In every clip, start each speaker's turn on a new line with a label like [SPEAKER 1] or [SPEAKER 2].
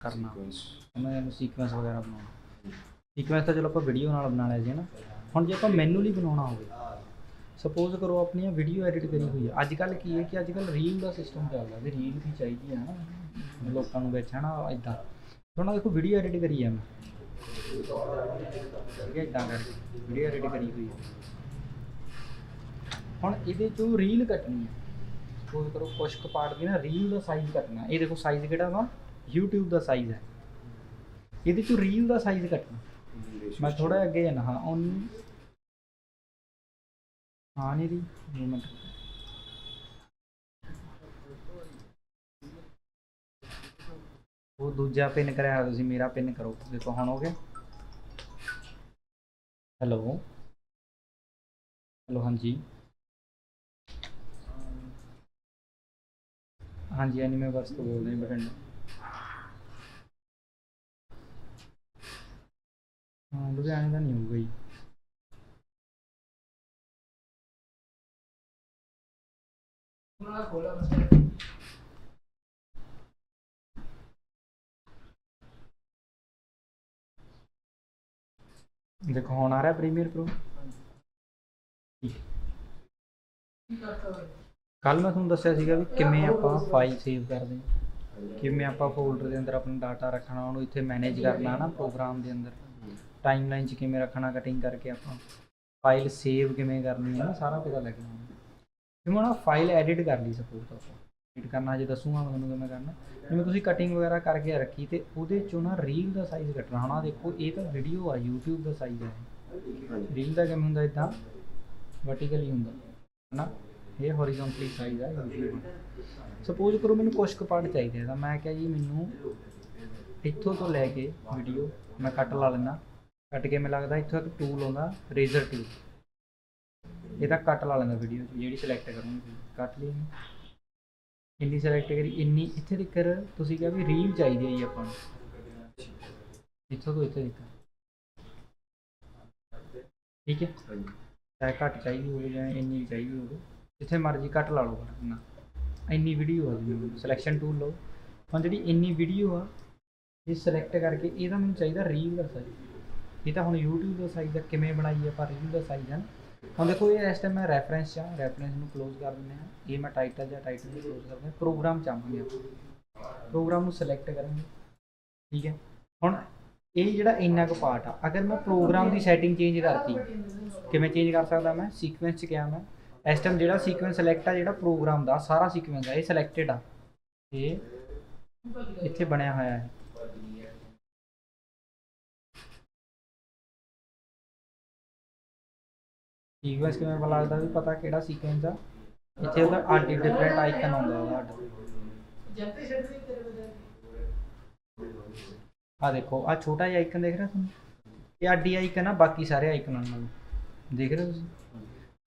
[SPEAKER 1] ਕਰਨਾ. ਉਹਨਾਂ ਨੂੰ ਸੀਕੁਐਂਸ ਵਗੈਰਾ ਬਣਾਉਣਾ। ਸੀਕੁਐਂਸ ਤਾਂ ਚਲੋ ਆਪਾਂ ਵੀਡੀਓ ਨਾਲ ਬਣਾ ਲਿਆ ਸੀ ਨਾ ਹੁਣ ਜੇ ਆਪਾਂ ਮੈਨੂਅਲੀ ਬਣਾਉਣਾ ਹੋਵੇ ਸਪੋਜ਼ ਕਰੋ ਆਪਣੀਆਂ ਵੀਡੀਓ ਐਡਿਟ ਕਰੀ ਹੋਈ ਹੈ ਅੱਜ ਕੱਲ ਕੀ ਹੈ ਕਿ ਅੱਜ ਕੱਲ ਰੀਲ ਦਾ ਸਿਸਟਮ ਚੱਲਦਾ ਵੀ ਰੀਲ ਵੀ ਚਾਹੀਦੀ ਹੈ ਨਾ ਲੋਕਾਂ ਨੂੰ ਵਿੱਚ ਹੈ ਨਾ ਇਦਾਂ ਹੁਣ ਦੇਖੋ ਵੀਡੀਓ ਐਡਿਟ ਕਰੀ ਹੈ ਮੈਂ। ਠੀਕ ਹੈ ਇਦਾਂ ਕਰਕੇ ਵੀਡੀਓ ਐਡਿਟ ਕਰੀ ਹੋਈ ਹੈ ਹੁਣ ਇਹਦੇ ਚੋਂ ਰੀਲ ਕੱਟਣੀ ਹੈ ਸਪੋਜ਼ ਕਰੋ ਕੁਛ ਕੁ ਪਾਰਟ ਦੀ ਨਾ ਰੀਲ ਦਾ ਸਾਈਜ਼ ਕੱਟਣਾ। ਇਹ ਦੇਖੋ ਸਾਈਜ਼ ਕਿਹੜਾ ਵਾ? YouTube ਦਾ ਸਾਈਜ਼ ਹੈ। ਇਹਦੇ ਚੋਂ ਰੀਲ ਦਾ ਸਾਈਜ਼ ਕੱਟਣਾ ਮੈਂ ਥੋੜਾ ਅੱਗੇ ਜਾਣਾ ਹਾਂ ਔਨ ਹਾਂ ਨਹੀਂ ਦੀ ਮੂਵਮੈਂਟ ਉਹ ਦੂਜਾ ਪਿਨ ਕਰਿਆ ਤੁਸੀਂ ਮੇਰਾ ਪਿਨ ਕਰੋ। ਦੇਖੋ ਹੁਣ ਹੋ ਗਿਆ। ਹੈਲੋ ਹੈਲੋ ਹਾਂਜੀ। ਹਾਂਜੀ ਐਨੀਮੇ ਵਰਸ ਤੋਂ ਬੋਲਦੇ ਹਾਂ ਬਠਿੰਡਾ। ਹਾਂ, ਲੁਧਿਆਣੇ ਤਾਂ ਨਹੀਂ ਹੋਊਗਾ ਜੀ। ਦੇਖੋ, ਹੁਣ ਆ ਰਿਹਾ ਪ੍ਰੀਮੀਅਰ ਪ੍ਰੋ ਕੱਲ ਮੈਂ ਤੁਹਾਨੂੰ ਦੱਸਿਆ ਸੀਗਾ ਵੀ ਕਿਵੇਂ ਆਪਾਂ ਫਾਈਲ ਸੇਵ ਕਰਦੇ ਹਾਂ। ਕਿਵੇਂ ਆਪਾਂ ਫੋਲਡਰ ਦੇ ਅੰਦਰ ਆਪਣਾ ਡਾਟਾ ਰੱਖਣਾ, ਉਹਨੂੰ ਇੱਥੇ ਮੈਨੇਜ ਕਰਨਾ ਨਾ ਪ੍ਰੋਗਰਾਮ ਦੇ ਅੰਦਰ। ਟਾਈਮਲਾਈਨ 'ਚ ਕਿਵੇਂ ਰੱਖਣਾ ਕਟਿੰਗ ਕਰਕੇ ਆਪਾਂ ਫਾਈਲ ਸੇਵ ਕਿਵੇਂ ਕਰਨੀ ਹੈ ਨਾ ਸਾਰਾ ਪਤਾ ਲੱਗਣਾ ਜਿਵੇਂ ਹੁਣ ਫਾਈਲ ਐਡਿਟ ਕਰ ਲਈ ਸਪੋਜ਼ ਆਪਾਂ ਐਡਿਟ ਕਰਨਾ ਜੇ ਦੱਸੂਗਾ ਮੈਂ ਤੁਹਾਨੂੰ ਕਿਵੇਂ ਕਰਨਾ। ਜਿਵੇਂ ਤੁਸੀਂ ਕਟਿੰਗ ਵਗੈਰਾ ਕਰਕੇ ਰੱਖੀ ਤੇ ਉਹਦੇ ਚੋਂ ਨਾ ਰੀਲ ਦਾ ਸਾਈਜ਼ ਕੱਟਣਾ। ਹੁਣ ਆਹ ਦੇਖੋ, ਇਹ ਤਾਂ ਵੀਡੀਓ ਆ, YouTube ਦਾ ਸਾਈਜ਼ ਹੈ ਰੀਲ ਦਾ ਕਿਵੇਂ ਹੁੰਦਾ ਇਦਾਂ ਵਰਟੀਕਲੀ ਹੁੰਦਾ। ਨਾ ਇਹ ਹੌਰੀਜ਼ੌਂਟਲੀ ਸਾਈਜ਼ ਹੈ ਸਪੋਜ਼ ਕਰੋ ਮੈਨੂੰ ਕੁਛ ਕੁ ਪਾਰਟ ਚਾਹੀਦੇ ਤਾਂ ਮੈਂ ਕਿਹਾ ਜੀ, ਮੈਨੂੰ ਇੱਥੋਂ ਤੋਂ ਲੈ ਕੇ ਵੀਡੀਓ ਮੈਂ ਕੱਟ ਲਾ ਲੈਣਾ ਕੱਟ ਕੇ ਮੈਨੂੰ ਲੱਗਦਾ ਇੱਥੋਂ ਇੱਕ ਟੂਲ ਆਉਂਦਾ ਰੇਜ਼ਰ ਟੂਲ ਇਹਦਾ ਕੱਟ ਲਾ ਲੈਂਦਾ ਵੀਡੀਓ ਜਿਹੜੀ ਸਿਲੈਕਟ ਕਰੂੰਗੀ। ਕੱਟ ਲਈ ਇਹਨੂੰ। ਇੰਨੀ ਸਿਲੈਕਟ ਕਰੀ, ਇੰਨੀ, ਇੱਥੇ ਤੱਕ ਤੁਸੀਂ ਕਿਹਾ ਵੀ ਰੀਲ ਚਾਹੀਦੀ ਹੈ ਜੀ ਆਪਾਂ ਨੂੰ। ਇੱਥੋਂ ਤੋਂ ਇੱਥੇ ਤੱਕ। ਠੀਕ ਹੈ? ਚਾਹੇ ਘੱਟ ਚਾਹੀਦੀ ਹੋਵੇ ਜਾਂ ਇੰਨੀ ਚਾਹੀਦੀ ਹੋਵੇ, ਜਿੱਥੇ ਮਰਜ਼ੀ ਕੱਟ ਲਾ ਲਓ ਨਾ। ਇੰਨੀ ਵੀਡੀਓ ਆ ਜੀ ਸਿਲੈਕਸ਼ਨ ਟੂਲ ਲਓ। ਹੁਣ ਜਿਹੜੀ ਇੰਨੀ ਵੀਡੀਓ ਆ, ਇਹ ਸਿਲੈਕਟ ਕਰਕੇ ਇਹਦਾ ਮੈਨੂੰ ਚਾਹੀਦਾ ਰੀਲ ਦਾ ਸਾਈਜ਼ ਇਹ ਤਾਂ ਹੁਣ YouTube ਦਾ ਸਾਈਜ਼ ਦਾ ਕਿਵੇਂ ਬਣਾਈ ਹੈ ਪਰ ਰੀਲ ਦਾ ਸਾਈਜ਼ ਹੈ ਹੁਣ ਦੇਖੋ, ਇਹ ਇਸ ਟਾਈਮ ਮੈਂ ਰੈਫਰੈਂਸ ਚ ਰੈਫਰੈਂਸ ਨੂੰ ਕਲੋਜ਼ ਕਰ ਦਿੰਦੇ ਹਾਂ। ਇਹ ਮੈਂ ਟਾਈਟਲ ਜਾਂ ਟਾਈਟਲ ਨੂੰ ਕਲੋਜ਼ ਕਰਦੇ ਹਾਂ ਪ੍ਰੋਗਰਾਮ ਚਾਹਾਂਗੇ ਆਪਾਂ ਪ੍ਰੋਗਰਾਮ ਨੂੰ ਸਿਲੈਕਟ ਕਰਾਂਗੇ। ਠੀਕ ਹੈ? ਹੁਣ ਇਹ ਜਿਹੜਾ ਇੰਨਾ ਕੁ ਪਾਰਟ ਆ, ਅਗਰ ਮੈਂ ਪ੍ਰੋਗਰਾਮ ਦੀ ਸੈਟਿੰਗ ਚੇਂਜ ਕਰਤੀ, ਕਿਵੇਂ ਚੇਂਜ ਕਰ ਸਕਦਾ ਮੈਂ? ਸੀਕੁਐਂਸ ਚ ਗਿਆ ਮੈਂ। ਇਸ ਟਾਈਮ ਜਿਹੜਾ ਸੀਕੁਐਂਸ ਸਿਲੈਕਟ ਆ, ਜਿਹੜਾ ਪ੍ਰੋਗਰਾਮ ਦਾ, ਸਾਰਾ ਸੀਕੁਐਂਸ ਆ, ਇਹ ਸਿਲੈਕਟਡ ਆ। ਇਹ ਇੱਥੇ ਬਣਿਆ ਹੋਇਆ ਹੈ। ਸੀਕੁਐਂਸ ਕਿਵੇਂ ਪਤਾ ਲੱਗਦਾ ਵੀ ਪਤਾ ਕਿਹੜਾ ਸੀਕੁਐਂਸ ਆ। ਇੱਥੇ ਉਹਦਾ ਅੱਡ ਡਿਫਰੈਂਟ ਆਈਕਨ ਆਉਂਦਾ ਉਹਦਾ ਅੱਡ। ਆ ਦੇਖੋ ਆ ਛੋਟਾ ਜਿਹਾ ਆਈਕਨ ਦੇਖ ਰਹੇ ਤੁਸੀਂ? ਇਹ ਅੱਡੀ ਆਈਕਨ ਆ, ਬਾਕੀ ਸਾਰੇ ਆਈਕਨਾਂ ਨਾਲ ਦੇਖ ਰਹੇ ਹੋ ਤੁਸੀਂ?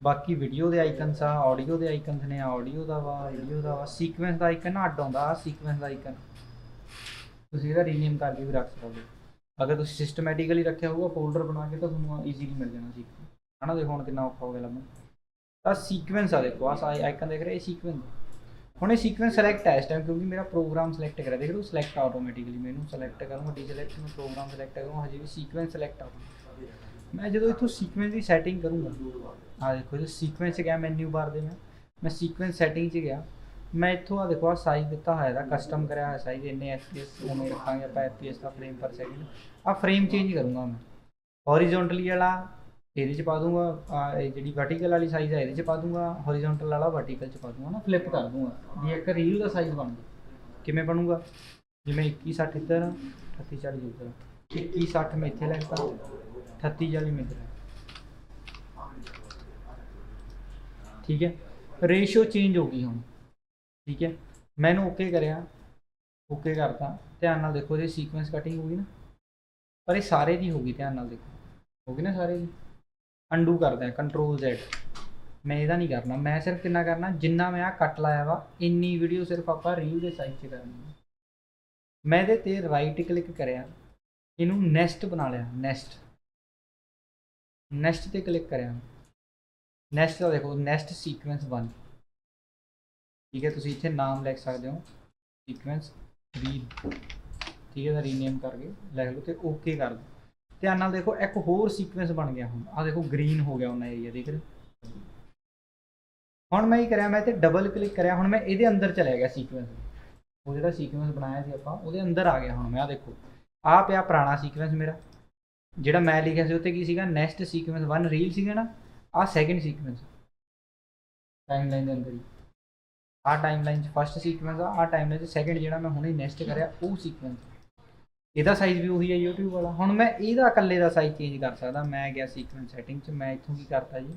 [SPEAKER 1] ਬਾਕੀ ਵੀਡੀਓ ਦੇ ਆਈਕਨਸ ਆ ਆਡੀਓ ਦੇ ਆਈਕਨਸ ਨੇ ਆਡੀਓ ਦਾ ਵਾ ਵੀਡੀਓ ਦਾ ਵਾ। ਸੀਕੁਐਂਸ ਦਾ ਆਈਕਨ ਅੱਡ ਆਉਂਦਾ ਆ ਸੀਕੁਐਂਸ ਦਾ ਆਈਕਨ ਤੁਸੀਂ ਇਹਦਾ ਰੀਨੇਮ ਕਰਕੇ ਵੀ ਰੱਖ ਸਕਦੇ ਹੋ। ਅਗਰ ਤੁਸੀਂ ਸਿਸਟਮੈਟਿਕਲੀ ਰੱਖਿਆ ਹੋਊਗਾ ਫੋਲਡਰ ਬਣਾ ਕੇ ਤਾਂ ਤੁਹਾਨੂੰ ਈਜ਼ੀਲੀ ਮਿਲ ਜਾਣਾ ਸੀ ਹਨਾ ਦੇਖੋ ਹੁਣ ਕਿੰਨਾ ਔਖਾ ਹੋ ਗਿਆ ਲੱਭਣਾ। ਤਾਂ ਸੀਕੁਐਂਸ ਆ ਦੇਖੋ ਆ ਆਈਕਨ ਦੇਖ ਰਹੇ, ਇਹ ਸੀਕੁਐਂਸ ਹੁਣ ਇਹ ਸੀਕੁਐਂਸ ਸਿਲੈਕਟ ਹੈ ਇਸ ਟਾਈਮ ਕਿਉਂਕਿ ਮੇਰਾ ਪ੍ਰੋਗਰਾਮ ਸਿਲੈਕਟ ਕਰਿਆ। ਦੇਖ ਲਓ ਸਿਲੈਕਟ ਆਟੋਮੈਟਿਕਲੀ ਮੈਨੂੰ ਸਿਲੈਕਟ ਕਰੂੰਗਾ ਡੀਸੈਲੈਕਟ ਨੂੰ ਪ੍ਰੋਗਰਾਮ ਸਿਲੈਕਟ ਕਰੂੰਗਾ ਹਜੇ ਵੀ ਸੀਕੁਐਂਸ ਸਿਲੈਕਟ ਆਊਗਾ ਮੈਂ ਜਦੋਂ ਇੱਥੋਂ ਸੀਕੁਐਂਸ ਦੀ ਸੈਟਿੰਗ ਕਰੂੰਗਾ ਆ ਦੇਖੋ ਜੇ ਸੀਕੁਐਂਸ ਗਿਆ ਮੈਨੂ ਬਾਰ ਦੇ ਮੈਂ ਮੈਂ ਸੀਕੁਐਂਸ ਸੈਟਿੰਗ 'ਚ ਗਿਆ। ਮੈਂ ਇੱਥੋਂ ਆ ਦੇਖੋ ਆ ਸਾਈਜ਼ ਦਿੱਤਾ ਹੋਇਆ ਦਾ ਕਸਟਮ ਕਰਿਆ ਹੋਇਆ ਸਾਈਜ਼ ਇੰਨੇ ਐਫਪੀਐਸ ਉਹਨੂੰ ਰੱਖਾਂਗੇ ਆਪਾਂ ਐਫਪੀਐਸ ਦਾ ਫਰੇਮ ਪਰ ਸੈਕਿੰਡ ਆ ਫਰੇਮ ਚੇਂਜ ਕਰੂੰਗਾ ਮੈਂ। ਹੌਰੀਜ਼ੌਂਟਲੀ ਵਾਲਾ ਇਹਦੇ 'ਚ ਪਾ ਦੂੰਗਾ ਆਹ ਇਹ ਜਿਹੜੀ ਵਰਟੀਕਲ ਵਾਲੀ ਸਾਈਜ਼ ਹੈ ਇਹਦੇ 'ਚ ਪਾ ਦੂੰਗਾ ਹੌਰੀਜ਼ੌਂਟਲ ਵਾਲਾ ਵਰਟੀਕਲ 'ਚ ਪਾ ਦੂੰਗਾ ਨਾ ਫਲਿੱਪ ਕਰ ਦੂੰਗਾ। ਵੀ ਇੱਕ ਰੀਲ ਦਾ ਸਾਈਜ਼ ਬਣ ਜਾਏ ਕਿਵੇਂ ਬਣੂਗਾ? ਜਿਵੇਂ 21 60 ਇੱਧਰ 38 40 ਇੱਧਰ 21 60 ਮੈਂ ਇੱਥੇ ਲੈਂਦਾ 38 40 ਮੈਂ ਇੱਧਰ ਠੀਕ ਹੈ? ਰੇਸ਼ੋ ਚੇਂਜ ਹੋ ਗਈ ਹੁਣ। ਠੀਕ ਹੈ? ਮੈਨੂੰ ਓਕੇ ਕਰਿਆ ਓਕੇ ਕਰਤਾ। ਧਿਆਨ ਨਾਲ ਦੇਖੋ ਜੇ ਸੀਕੁਐਂਸ ਕਟਿੰਗ ਹੋ ਗਈ ਨਾ। ਪਰ ਇਹ ਸਾਰੇ ਦੀ ਹੋ ਗਈ, ਧਿਆਨ ਨਾਲ ਦੇਖੋ। ਹੋ ਗਈ ਨਾ ਸਾਰੇ ਦੀ? ਅਨਡੂ ਕਰਦਾ ਕੰਟਰੋਲ Z ਮੈਂ ਇਹਦਾ ਨਹੀਂ ਕਰਨਾ, ਮੈਂ ਸਿਰਫ ਕਿੰਨਾ ਕਰਨਾ, ਜਿੰਨਾ ਮੈਂ ਆ ਕੱਟ ਲਾਇਆ ਵਾ, ਇੰਨੀ ਵੀਡੀਓ ਸਿਰਫ ਆਪਾਂ ਰੀਲ ਦੇ ਸਾਈਜ਼ 'ਚ ਕਰਨੀ ਹੈ ਮੈਂ ਇਹਦੇ ਤੇ ਰਾਈਟ ਕਲਿੱਕ ਕਰਿਆ, ਇਹਨੂੰ ਨੈਸਟ ਬਣਾ ਲਿਆ ਨੈਸਟ ਨੈਸਟ ਤੇ ਕਲਿੱਕ ਕਰਿਆ। ਨੈਕਸਟ ਦਾ ਦੇਖੋ ਨੈਕਸਟ ਸੀਕੁਐਂਸ 1 ਠੀਕ ਹੈ, ਤੁਸੀਂ ਇੱਥੇ ਨਾਮ ਲਿਖ ਸਕਦੇ ਹੋ ਸੀਕੁਐਂਸ ਰੀਡ ਠੀਕ ਹੈ ਤਾਂ ਰੀਨੇਮ ਕਰਕੇ ਲਿਖ ਲਓ ਤੇ ਓਕੇ ਕਰ ਦਿਓ। ਧਿਆਨ ਨਾਲ ਦੇਖੋ, ਇੱਕ ਹੋਰ ਸੀਕੁਐਂਸ ਬਣ ਗਿਆ ਹੁਣ। ਆ ਦੇਖੋ ਗ੍ਰੀਨ ਹੋ ਗਿਆ ਉਹਨਾਂ ਏਰੀਆ ਦੇਖ ਰਹੇ ਹੁਣ ਮੈਂ ਇਹ ਕਰਿਆ, ਮੈਂ ਇੱਥੇ ਡਬਲ ਕਲਿੱਕ ਕਰਿਆ, ਹੁਣ ਮੈਂ ਇਹਦੇ ਅੰਦਰ ਚਲਿਆ ਗਿਆ ਸੀਕੁਐਂਸ ਉਹ ਜਿਹੜਾ ਸੀਕੁਐਂਸ ਬਣਾਇਆ ਸੀ ਆਪਾਂ, ਉਹਦੇ ਅੰਦਰ ਆ ਗਿਆ ਹੁਣ ਮੈਂ ਆ ਦੇਖੋ। ਆ ਪਿਆ ਪੁਰਾਣਾ ਸੀਕੁਐਂਸ ਮੇਰਾ। ਜਿਹੜਾ ਮੈਂ ਲਿਖਿਆ ਸੀ ਉੱਤੇ ਕੀ ਸੀਗਾ? ਨੈਕਸਟ ਸੀਕੁਐਂਸ 1 ਰੀਲ ਸੀਗਾ ਨਾ ਆ ਸੈਕਿੰਡ ਸੀਕੁਐਂਸ ਟਾਈਮਲਾਈਨ ਦੇ ਅੰਦਰ ਹੀ। ਆ ਟਾਈਮਲਾਈਨ 'ਚ ਫਸਟ ਸੀਕੁਐਂਸ ਆ ਆ ਟਾਈਮਲਾਈਨ 'ਚ ਸੈਕਿੰਡ ਜਿਹੜਾ ਮੈਂ ਹੁਣੇ ਨੈਕਸਟ ਕਰਿਆ, ਉਹ ਸੀਕੁਐਂਸ ਇਹਦਾ ਸਾਈਜ਼ ਵੀ ਉਹੀ ਹੈ YouTube ਵਾਲਾ। ਹੁਣ ਮੈਂ ਇਹਦਾ ਇਕੱਲੇ ਦਾ ਸਾਈਜ਼ ਚੇਂਜ ਕਰ ਸਕਦਾ। ਮੈਂ ਗਿਆ ਸੀਕੁਐਂਸ ਸੈਟਿੰਗ 'ਚ। ਮੈਂ ਇੱਥੋਂ ਕੀ ਕਰਤਾ ਜੀ?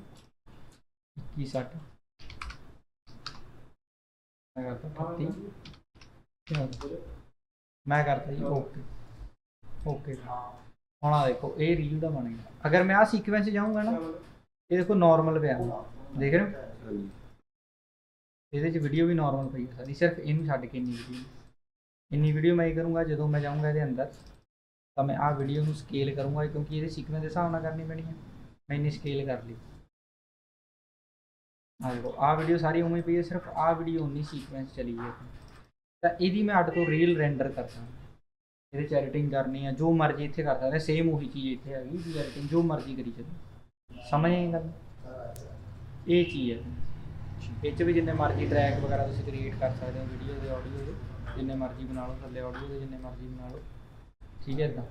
[SPEAKER 1] 21 60 ਮੈਂ ਕਰਤਾ 30 ਮੈਂ ਕਰਤਾ ਜੀ ਓਕੇ ਓਕੇ ਹੁਣ ਆ ਦੇਖੋ ਇਹ ਰੀਲ ਦਾ ਬਣ ਗਿਆ। ਅਗਰ ਮੈਂ ਆ ਸੀਕੁਐਂਸ ਜਾਊਂਗਾ ਨਾ ਇਹ ਦੇਖੋ ਨਾਰਮਲ ਪਿਆ। ਦੇਖ ਰਹੇ ਹੋ? ਇਹਦੇ 'ਚ ਵੀਡੀਓ ਵੀ ਨਾਰਮਲ ਪਈ ਹੈ ਸਾਰੀ। ਸਿਰਫ ਇਹਨੂੰ ਛੱਡ ਕੇ ਇੰਨੀ ਵੀਡੀਓ ਇੰਨੀ ਵੀਡੀਓ ਮੈਂ ਇਹ ਕਰੂੰਗਾ, ਜਦੋਂ ਮੈਂ ਜਾਊਂਗਾ ਇਹਦੇ ਅੰਦਰ, ਤਾਂ ਮੈਂ ਆਹ ਵੀਡੀਓ ਨੂੰ ਸਕੇਲ ਕਰੂੰਗਾ, ਕਿਉਂਕਿ ਇਹਦੇ ਸੀਕੁਐਂਸ ਦੇ ਹਿਸਾਬ ਨਾਲ ਕਰਨੀ ਪੈਣੀ ਹੈ ਮੈਂ ਇੰਨੀ ਸਕੇਲ ਕਰ ਲਈ। ਆਹ ਦੇਖੋ, ਆਹ ਵੀਡੀਓ ਸਾਰੀ ਉਵੇਂ ਪਈ ਹੈ ਸਿਰਫ ਆਹ ਵੀਡੀਓ ਉਨੀ ਸੀਕੁਐਂਸ ਚਲੀ ਹੈ ਤਾਂ ਇਹਦੀ ਮੈਂ ਅੱਡ ਤੋਂ ਰੀਲ ਰੈਂਡਰ ਕਰਦਾ। ਇਹਦੇ ਚ ਐਡੀਟਿੰਗ ਕਰਨੀ ਆ, ਜੋ ਮਰਜ਼ੀ ਇੱਥੇ ਕਰ ਸਕਦੇ ਸੇਮ ਉਹੀ ਚੀਜ਼ ਇੱਥੇ ਹੈਗੀ ਵੀ ਐਡੀਟਿੰਗ ਜੋ ਮਰਜ਼ੀ ਕਰੀ ਚੱਲੋ ਸਮਝ ਆਈ ਗੱਲ? ਇਹ ਚੀਜ਼ ਹੈ ਇਹ 'ਚ ਵੀ ਜਿੰਨੇ ਮਰਜ਼ੀ ਟਰੈਕ ਵਗੈਰਾ ਤੁਸੀਂ ਕ੍ਰੀਏਟ ਕਰ ਸਕਦੇ ਹੋ ਵੀਡੀਓ ਦੇ ਆਡੀਓ ਦੇ। ਜਿੰਨੇ ਮਰਜ਼ੀ ਬਣਾ ਲਓ ਥੱਲੇ ਆਡੀਓ ਦੇ ਜਿੰਨੇ ਮਰਜ਼ੀ ਬਣਾ ਲਓ। ਠੀਕ ਹੈ ਇਦਾਂ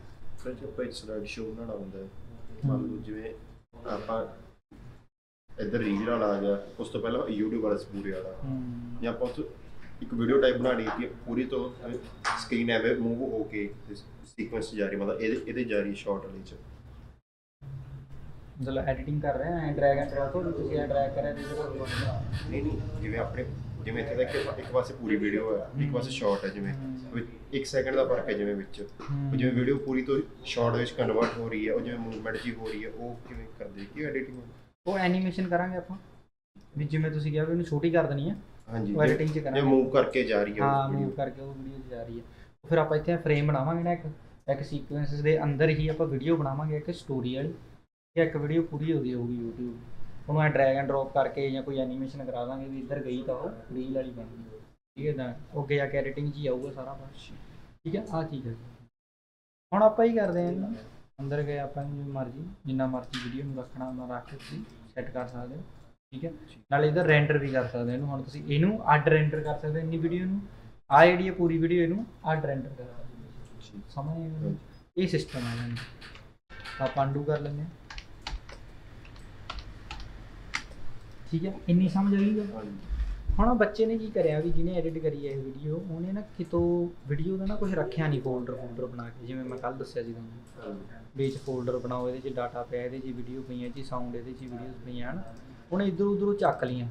[SPEAKER 2] ਫਿਰ ਜੇ ਇੱਕ ਸਲਾਈਡ ਸ਼ੋਅ ਬਣਾਉਣਾ ਹੁੰਦਾ ਹੈ ਮੰਨ ਲਓ ਜਿਵੇਂ ਆਪਾਂ ਇੱਧਰ ਰੀਲ ਵਾਲਾ ਆ ਗਿਆ ਉਸ ਤੋਂ ਪਹਿਲਾਂ YouTube ਵਾਲਾ ਸਪੂਰੇ ਵਾਲਾ। ਜਾਂ ਆਪਾਂ ਉੱਥੇ ਇੱਕ ਵੀਡੀਓ ਟਾਈਪ ਬਣਾਣੀ ਹੈ ਪੂਰੀ ਤੋਂ ਸਕਰੀਨ ਐਵੇਂ ਮੂਵ ਹੋ ਕੇ ਸੀਕੁਐਂਸ ਜਾਰੀ ਮਤਲਬ ਇਹਦੇ ਇਹਦੇ ਜਾਰੀ ਸ਼ਾਰਟ ਵਾਲੇ ਚ।
[SPEAKER 1] ਮਤਲਬ ਐਡੀਟਿੰਗ ਕਰ ਰਹੇ ਆ ਡਰੈਗ ਐਂਡ ਡ੍ਰੌਪ ਤੁਸੀਂ ਇਹ ਡਰੈਗ ਕਰਿਆ
[SPEAKER 2] ਨਹੀਂ ਨਹੀਂ ਜਿਵੇਂ ਆਪਣੇ ਜਿਵੇਂ ਇੱਥੇ ਤੱਕ ਇੱਕ ਪਾਸੇ ਪੂਰੀ ਵੀਡੀਓ ਹੈ ਇੱਕ ਪਾਸੇ ਸ਼ਾਰਟ ਹੈ। ਜਿਵੇਂ 1 ਸੈਕਿੰਡ ਦਾ ਫ਼ਰਕ ਹੈ ਜਿਵੇਂ ਵਿੱਚ। ਉਹ ਜਿਵੇਂ ਵੀਡੀਓ ਪੂਰੀ ਤੋਂ ਸ਼ਾਰਟ ਵਿੱਚ ਕਨਵਰਟ ਹੋ ਰਹੀ ਹੈ ਉਹ ਜਿਵੇਂ ਮੂਵਮੈਂਟ ਜੀ ਹੋ ਰਹੀ ਹੈ ਉਹ ਕਿਵੇਂ ਕਰਦੇ ਕੀ ਐਡੀਟਿੰਗ
[SPEAKER 1] ਉਹ ਐਨੀਮੇਸ਼ਨ ਕਰਾਂਗੇ ਆਪਾਂ। ਵੀ ਜਿਵੇਂ ਤੁਸੀਂ ਕਿਹਾ ਵੀ ਇਹਨੂੰ ਛੋਟੀ ਕਰ ਦੇਣੀ ਹੈ
[SPEAKER 2] ਹਾਂਜੀ
[SPEAKER 1] ਉਹ editing 'ਚ
[SPEAKER 2] ਜੇ
[SPEAKER 1] ਕਰਾਂਗੇ।
[SPEAKER 2] ਮੂਵ ਕਰਕੇ ਜਾ ਰਹੀ ਹੈ
[SPEAKER 1] ਹਾਂ ਮੂਵ। ਕਰਕੇ ਉਹ ਵੀਡੀਓ ਜਾ ਰਹੀ ਹੈ ਫਿਰ ਆਪਾਂ ਇੱਥੇ ਫਰੇਮ ਬਣਾਵਾਂਗੇ ਨਾ ਇੱਕ। ਇੱਕ ਸੀਕੁਐਂਸ ਦੇ ਅੰਦਰ ਹੀ ਆਪਾਂ ਵੀਡੀਓ ਬਣਾਵਾਂਗੇ ਇੱਕ ਸਟੋਰੀ ਵਾਲੀ। ਇੱਕ ਵੀਡੀਓ ਪੂਰੀ ਹੋ ਗਈ ਹੋਊਗੀ YouTube ਉਹਨੂੰ ਐ ਡਰੈਗ ਐਂਡ ਡ੍ਰੌਪ ਕਰਕੇ ਜਾਂ ਕੋਈ ਐਨੀਮੇਸ਼ਨ ਕਰਾ ਦਾਂਗੇ ਵੀ ਇੱਧਰ ਗਈ ਤਾਂ ਉਹ ਰੀਲ ਵਾਲੀ ਬਣ ਗਈ ਠੀਕ ਹੈ ਤਾਂ ਅੱਗੇ ਜਾ ਕੇ ਐਡੀਟਿੰਗ 'ਚ ਹੀ ਆਊਗਾ ਸਾਰਾ ਕੁਛ। ਠੀਕ ਹੈ ਆਹ ਚੀਜ਼ ਹੈ। ਹੁਣ ਆਪਾਂ ਹੀ ਕਰਦੇ ਹਾਂ ਅੰਦਰ ਗਏ ਆਪਾਂ ਨੂੰ ਜਿਵੇਂ ਮਰਜ਼ੀ ਜਿੰਨਾ ਮਰਜ਼ੀ ਵੀਡੀਓ ਨੂੰ ਰੱਖਣਾ ਉਹਨਾਂ ਰੱਖ ਕੇ ਤੁਸੀਂ ਸੈੱਟ ਕਰ ਸਕਦੇ ਹੋ। ਠੀਕ ਹੈ ਨਾਲੇ ਇਹਦਾ ਰੈਂਡਰ ਵੀ ਕਰ ਸਕਦੇ ਇਹਨੂੰ। ਹੁਣ ਤੁਸੀਂ ਇਹਨੂੰ ਅੱਡ ਰੈਂਡਰ ਕਰ ਸਕਦੇ ਇੰਨੀ ਵੀਡੀਓ ਨੂੰ। ਆ ਜਿਹੜੀ ਪੂਰੀ ਵੀਡੀਓ ਇਹਨੂੰ ਅੱਡ ਰੈਂਡਰ ਕਰ ਸਕਦੇ ਸਮਝ? ਇਹ ਸਿਸਟਮ ਹੈ ਇਹਨਾਂ ਆਪਾਂ undo ਕਰ ਲੈਂਦੇ ਹਾਂ। ਠੀਕ ਹੈ? ਇੰਨੀ ਸਮਝ ਆ ਗਈ ਹੁਣ ਬੱਚੇ ਨੇ ਕੀ ਕਰਿਆ ਵੀ ਜਿਹਨੇ ਐਡਿਟ ਕਰੀ ਹੈ ਇਹ ਵੀਡੀਓ ਉਹਨੇ ਨਾ ਕਿਤੋਂ ਵੀਡੀਓ ਦਾ ਨਾ ਕੁਝ ਰੱਖਿਆ ਨਹੀਂ ਫੋਲਡਰ ਫੋਲਡਰ ਬਣਾ ਕੇ ਜਿਵੇਂ ਮੈਂ ਕੱਲ ਦੱਸਿਆ ਸੀ ਤੁਹਾਨੂੰ। ਵਿੱਚ ਫੋਲਡਰ ਬਣਾਓ ਇਹਦੇ 'ਚ ਡਾਟਾ ਪਿਆ ਇਹਦੇ 'ਚ ਵੀਡੀਓ ਪਈਆਂ 'ਚ ਸਾਊਂਡ ਇਹਦੇ 'ਚ ਵੀਡੀਓਜ਼ ਪਈਆਂ ਹਨ? ਉਹਨੇ ਇੱਧਰ ਉੱਧਰੋਂ ਚੱਕ ਲੀਆਂ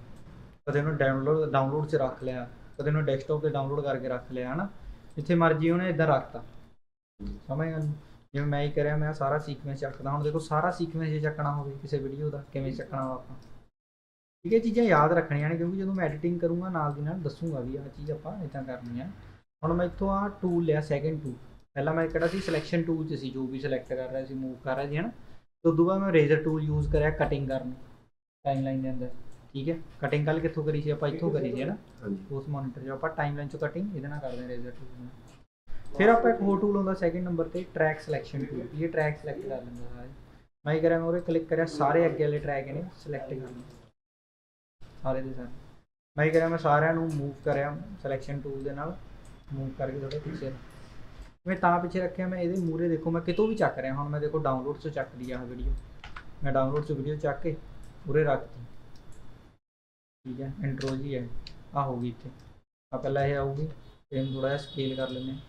[SPEAKER 1] ਕਦੇ ਉਹਨੂੰ ਡਾਊਨਲੋਡ ਡਾਊਨਲੋਡ 'ਚ ਰੱਖ ਲਿਆ ਕਦੇ ਉਹਨੂੰ ਡੈਸਕਟਾਪ ਤੇ ਡਾਊਨਲੋਡ ਕਰਕੇ ਰੱਖ ਲਿਆ ਹਨਾ? ਜਿੱਥੇ ਮਰਜ਼ੀ ਉਹਨੇ ਇਦਾਂ ਰੱਖਤਾ। ਸਮਝ ਗਿਆ ਜਿਵੇਂ ਮੈਂ ਹੀ ਕਰਿਆ ਮੈਂ ਸਾਰਾ ਸੀਕੁਐਂਸ ਚੱਕਦਾ ਹੁਣ ਦੇਖੋ ਸਾਰਾ ਸੀਕੁਐਂਸ ਜੇ ਚੱਕਣਾ ਹੋਵੇ ਕਿਸੇ ਵੀਡੀਓ ਦਾ ਕਿਵੇਂ ਚੱਕਣਾ ਆਪਾਂ? ਠੀਕ ਹੈ ਇਹ ਚੀਜ਼ਾਂ ਯਾਦ ਰੱਖਣੀਆਂ ਨੇ ਕਿਉਂਕਿ ਜਦੋਂ ਮੈਂ ਐਡੀਟਿੰਗ ਕਰੂੰਗਾ ਨਾਲ ਦੀ ਨਾਲ ਦੱਸੂਗਾ ਵੀ ਆਹ ਚੀਜ਼ ਆਪਾਂ ਇਦਾਂ ਕਰਨੀ ਆ। ਹੁਣ ਮੈਂ ਇੱਥੋਂ ਆ ਟੂਲ ਲਿਆ ਸੈਕਿੰਡ ਟੂਲ ਪਹਿਲਾਂ ਮੈਂ ਕਿਹੜਾ ਸੀ ਸਿਲੈਕਸ਼ਨ ਟੂਲ 'ਚ ਸੀ ਜੋ ਵੀ ਸਿਲੈਕਟ ਕਰ ਰਿਹਾ ਸੀ ਮੂਵ ਕਰ ਰਿਹਾ ਸੀ ਹਨਾ? ਤੇ ਉਦੋਂ ਬਾਅਦ ਮੈਂ ਰੇਜ਼ਰ ਟੂਲ ਯੂਜ਼ ਕਰਿਆ ਕਟਿੰਗ ਕਰਨ ਟਾਈਮਲਾਈਨ ਦੇ ਅੰਦਰ। ਠੀਕ ਹੈ ਕਟਿੰਗ ਕੱਲ ਕਿੱਥੋਂ ਕਰੀ ਸੀ ਆਪਾਂ ਇੱਥੋਂ ਕਰੀ ਸੀ ਹਨਾ? ਉਸ ਮੋਨੀਟਰ 'ਚ ਆਪਾਂ ਟਾਈਮਲਾਈਨ 'ਚੋਂ ਕਟਿੰਗ ਇਹਦੇ ਨਾਲ ਕਰਦੇ ਹਾਂ ਰੇਜ਼ਰ ਟੂਲ ਨਾਲ ਫਿਰ ਆਪਾਂ ਇੱਕ ਹੋਰ ਟੂਲ ਹੁੰਦਾ ਸੈਕਿੰਡ ਨੰਬਰ ਤੇ ਟਰੈਕ ਸਿਲੈਕਸ਼ਨ ਟੂਲ ਇਹ ਟਰੈਕ ਸਿਲੈਕਟ ਕਰ ਲੈਂਦਾ ਸਾਰੇ। ਮੈਂ ਕੀ ਕਰਿਆ ਮੈਂ ਉਹਰੇ ਕਲਿੱਕ ਕਰਿਆ ਸਾਰੇ ਅੱਗੇ ਵਾਲੇ ਟਰੈਕ ਨੇ ਸਿਲੈਕਟ ਕਰ ਲਏ ਸਾਰੇ ਦੇ ਸਾਰੇ ਮੈਂ ਕਰਿਆ ਮੈਂ ਸਾਰਿਆਂ ਨੂੰ ਮੂਵ ਕਰਿਆ ਸਿਲੈਕਸ਼ਨ ਟੂਲ ਦੇ ਨਾਲ ਮੂਵ ਕਰਕੇ ਥੋੜਾ ਪਿੱਛੇ ਮੈਂ ਤਾਂ ਪਿੱਛੇ ਰੱਖਿਆ, ਮੈਂ ਇਹਦੇ ਮੂਰੇ ਦੇਖੋ, ਮੈਂ ਕਿਤੋਂ ਵੀ ਚੱਕ ਰਿਹਾ, ਹੁਣ ਮੈਂ ਦੇਖੋ ਡਾਊਨਲੋਡ ਤੋਂ ਚੱਕ ਲਈ ਆਹ ਵੀਡੀਓ ਮੈਂ ਡਾਊਨਲੋਡ ਤੋਂ ਵੀਡੀਓ ਚੱਕ ਕੇ ਉਰੇ ਰੱਖਤੀ ਠੀਕ ਹੈ ਇੰਟਰੋ ਜੀ ਹੈ ਆ ਹੋ ਗਈ ਇੱਥੇ। ਆ ਪਹਿਲਾਂ ਇਹ ਆਊਗੀ ਤੇ ਇਹਨੂੰ ਥੋੜਾ ਜਿਹਾ ਸਕੇਲ ਕਰ ਲੈਂਦੇ ਹਾਂ।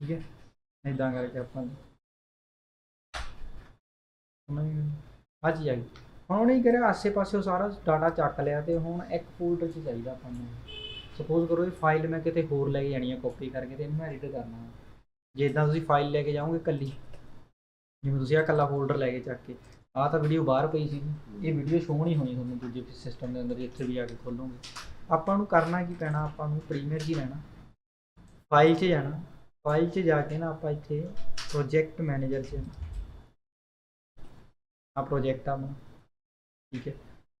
[SPEAKER 1] ਠੀਕ ਹੈ। ਇਦਾਂ ਕਰਕੇ ਆਪਾਂ ਆ ਚੀਜ਼ ਆ ਗਈ ਹੁਣ ਉਹਨੇ ਕੀ ਕਰਿਆ? ਆਸੇ ਪਾਸੇ ਉਹ ਸਾਰਾ ਡਾਟਾ ਚੱਕ ਲਿਆ ਤੇ ਹੁਣ ਇੱਕ ਫੋਲਡਰ 'ਚ ਚਾਹੀਦਾ ਆਪਾਂ ਨੂੰ। ਸਪੋਜ਼ ਕਰੋ ਇਹ ਫਾਈਲ ਮੈਂ ਕਿਤੇ ਹੋਰ ਲੈ ਕੇ ਜਾਣੀ ਆ ਕਾਪੀ ਕਰਕੇ ਤੇ ਇਹਨੂੰ ਮੈਂ ਐਡਿਟ ਕਰਨਾ। ਹੈ ਜੇ ਇਦਾਂ ਤੁਸੀਂ ਫਾਈਲ ਲੈ ਕੇ ਜਾਓਗੇ ਕੱਲੀ ਜਿਵੇਂ ਤੁਸੀਂ ਆ ਕੱਲਾ ਫੋਲਡਰ ਲੈ ਕੇ ਚੱਕ ਕੇ। ਆਹ ਤਾਂ ਵੀਡੀਓ ਬਾਹਰ ਪਈ ਸੀ ਇਹ ਵੀਡੀਓ ਸ਼ੋਅ ਨਹੀਂ ਹੋਣੀ ਤੁਹਾਨੂੰ ਦੂਜੇ ਸਿਸਟਮ ਦੇ ਅੰਦਰ, ਇੱਥੇ ਵੀ ਆ ਕੇ ਖੋਲੋਗੇ। ਆਪਾਂ ਨੂੰ ਕਰਨਾ ਕੀ ਪੈਣਾ? ਆਪਾਂ ਨੂੰ ਪ੍ਰੀਮੀਅਰ 'ਚ ਹੀ ਰਹਿਣਾ। ਫਾਈਲ 'ਚ ਜਾਣਾ ਫਾਈਲ 'ਚ ਜਾ ਕੇ ਨਾ ਆਪਾਂ ਇੱਥੇ ਪ੍ਰੋਜੈਕਟ ਮੈਨੇਜਰ 'ਚ ਆ ਪ੍ਰੋਜੈਕਟ ਆ ਠੀਕ ਹੈ।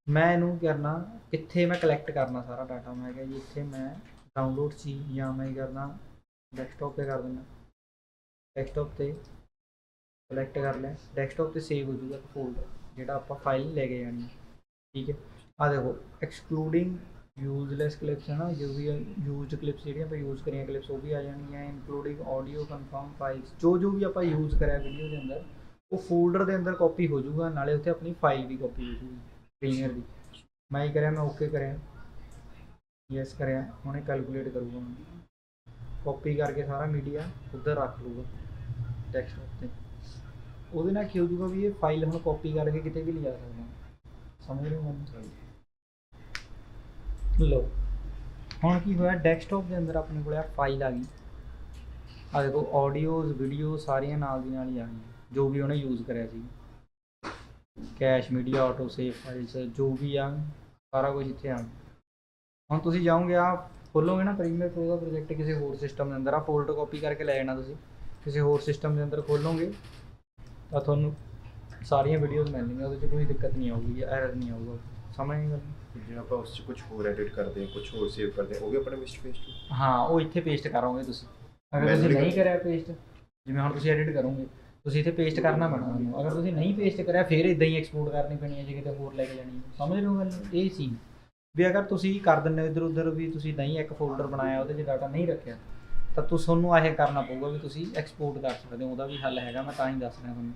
[SPEAKER 1] ਮੈਂ ਇਹਨੂੰ ਕਰਨਾ, ਕਿੱਥੇ ਮੈਂ ਕਲੈਕਟ ਕਰਨਾ ਸਾਰਾ ਡਾਟਾ ਮੈਂ ਕਿਹਾ ਜੀ, ਇੱਥੇ ਮੈਂ ਡਾਊਨਲੋਡ ਸੀ ਜਾਂ ਮੈਂ ਕੀ ਕਰਨਾ ਡੈਸਕਟਾਪ ਤੇ ਕਰ ਦਿੰਦਾ। ਡੈਸਕਟਾਪ ਤੇ ਕਲੈਕਟ ਕਰ ਲਿਆ। ਡੈਸਕਟਾਪ ਤੇ ਸੇਵ ਹੋ ਜੂਗਾ ਫੋਲਡਰ ਜਿਹੜਾ ਆਪਾਂ ਫਾਈਲ ਲੈ ਕੇ ਜਾਣੀ ਠੀਕ ਹੈ। ਆ ਦੇਖੋ ਐਕਸਕਲੂਡਿੰਗ ਯੂਜ਼ਲੈਸ ਕਲਿੱਪਸ ਹੈ ਨਾ, ਜੋ ਵੀ ਯੂਜ਼ਡ ਕਲਿੱਪਸ ਜਿਹੜੀਆਂ ਆਪਾਂ ਯੂਜ਼ ਕਰੀਆਂ ਕਲਿੱਪਸ ਉਹ ਵੀ ਆ ਜਾਣਗੀਆਂ ਇਨਕਲੂਡਿੰਗ ਆਡੀਓ ਕਨਫਰਮ ਫਾਈਲਸ ਜੋ ਜੋ ਵੀ ਆਪਾਂ ਯੂਜ਼ ਕਰਿਆ ਵੀਡੀਓ ਦੇ ਅੰਦਰ, ਉਹ ਫੋਲਡਰ ਦੇ ਅੰਦਰ ਕਾਪੀ ਹੋ ਜਾਊਗਾ, ਨਾਲੇ ਉੱਥੇ ਆਪਣੀ ਫਾਈਲ ਵੀ ਕਾਪੀ ਹੋ ਜਾਊਗੀ ਪ੍ਰੀਮੀਅਰ ਦੀ ਮੈਂ ਹੀ ਕਰਿਆ, ਮੈਂ ਓਕੇ ਕਰਿਆ। ਯੈਸ ਕਰਿਆ, ਹੁਣੇ ਕੈਲਕੂਲੇਟ ਕਰੂਗਾ ਕਾਪੀ ਕਰਕੇ ਸਾਰਾ ਮੀਡੀਆ ਉੱਧਰ ਰੱਖ ਲੂਗਾ ਡੈਸਕਟਾਪ ਤੇ। ਉਹਦੇ ਨਾਲ ਕੀ ਹੋ ਜਾਊਗਾ ਵੀ ਇਹ ਫਾਈਲ ਹੁਣ ਕਾਪੀ ਕਰਕੇ ਕਿਤੇ ਵੀ ਲਿਜਾ ਸਕਦਾ। ਸਮਝ ਰਹੇ ਹੋ? ਮੈਨੂੰ ਲੋ ਹੁਣ ਕੀ ਹੋਇਆ ਡੈਸਕਟਾਪ ਦੇ ਅੰਦਰ ਆਪਣੇ ਕੋਲ ਆ ਫਾਈਲ ਆ ਗਈ। ਆ ਦੇਖੋ ਆਡੀਓਜ਼ ਵੀਡੀਓ ਸਾਰੀਆਂ ਨਾਲ ਦੀ ਨਾਲ ਹੀ ਆ ਗਈਆਂ, ਜੋ ਵੀ ਉਹਨੇ ਯੂਜ਼ ਕਰਿਆ ਸੀ। Cache media auto save files ਜੋ ਵੀ ਆ, ਸਾਰਾ ਕੁਝ ਇੱਥੇ ਆ। ਹੁਣ ਤੁਸੀਂ ਜਾਓਗੇ ਆ ਖੋਲੋਗੇ ਨਾ ਪ੍ਰੀਮੀਅਰ ਪ੍ਰੋ ਦਾ ਪ੍ਰੋਜੈਕਟ ਕਿਸੇ ਹੋਰ ਸਿਸਟਮ ਦੇ ਅੰਦਰ ਆ ਫੋਲਡ ਕਾਪੀ ਕਰਕੇ ਲੈ ਜਾਣਾ ਤੁਸੀਂ। ਕਿਸੇ ਹੋਰ ਸਿਸਟਮ ਦੇ ਅੰਦਰ ਖੋਲੋਗੇ, ਤਾਂ ਤੁਹਾਨੂੰ ਸਾਰੀਆਂ ਵੀਡੀਓਜ਼ ਮਿਲਣਗੀਆਂ, ਉਹਦੇ 'ਚ ਕੋਈ ਦਿੱਕਤ ਨਹੀਂ ਆਊਗੀ ਐਰਰ ਨਹੀਂ ਆਊਗਾ। ਸਮਝ ਨਹੀਂ ਗੱਲ
[SPEAKER 2] ਜੇ ਆਪਾਂ ਉਸ 'ਚ ਕੁਝ ਹੋਰ ਐਡਿਟ ਕਰਦੇ ਹਾਂ ਕੁਝ ਹੋਰ ਸੇਵ ਕਰਦੇ ਹਾਂ ਉਹ ਵੀ ਆਪਣੇ ਮਿਸਟ ਪੇਸਟ
[SPEAKER 1] ਹਾਂ ਉਹ ਇੱਥੇ ਪੇਸਟ ਕਰੋਗੇ ਤੁਸੀਂ। ਅਗਰ ਤੁਸੀਂ
[SPEAKER 2] ਨਹੀਂ
[SPEAKER 1] ਕਰਿਆ ਪੇਸਟ ਜਿਵੇਂ ਹੁਣ ਤੁਸੀਂ ਐਡਿਟ ਕਰੋਗੇ ਤੁਸੀਂ ਇੱਥੇ ਪੇਸਟ ਕਰਨਾ ਪੈਣਾ ਤੁਹਾਨੂੰ। ਅਗਰ ਤੁਸੀਂ ਨਹੀਂ ਪੇਸਟ ਕਰਿਆ ਫਿਰ ਇਦਾਂ ਹੀ ਐਕਸਪੋਰਟ ਕਰਨੀ ਪੈਣੀ ਹੈ ਜੇ ਕਿਤੇ ਹੋਰ ਲੈ ਕੇ ਜਾਣੀ ਹੈ। ਸਮਝ ਰਹੇ ਹੋ ਗੱਲ? ਇਹ ਸੀ। ਵੀ ਅਗਰ ਤੁਸੀਂ ਕਰ ਦਿੰਦੇ ਹੋ ਇੱਧਰ ਉੱਧਰ ਵੀ ਤੁਸੀਂ ਨਹੀਂ ਇੱਕ ਫੋਲਡਰ ਬਣਾਇਆ ਉਹਦੇ 'ਚ ਡਾਟਾ ਨਹੀਂ ਰੱਖਿਆ ਤਾਂ ਤੁਸੀਂ ਤੁਹਾਨੂੰ ਇਹ ਕਰਨਾ ਪਊਗਾ ਵੀ ਤੁਸੀਂ ਐਕਸਪੋਰਟ ਕਰ ਸਕਦੇ ਹੋ। ਉਹਦਾ ਵੀ ਹੱਲ ਹੈਗਾ ਮੈਂ ਤਾਂ ਹੀ ਦੱਸ ਰਿਹਾ ਤੁਹਾਨੂੰ।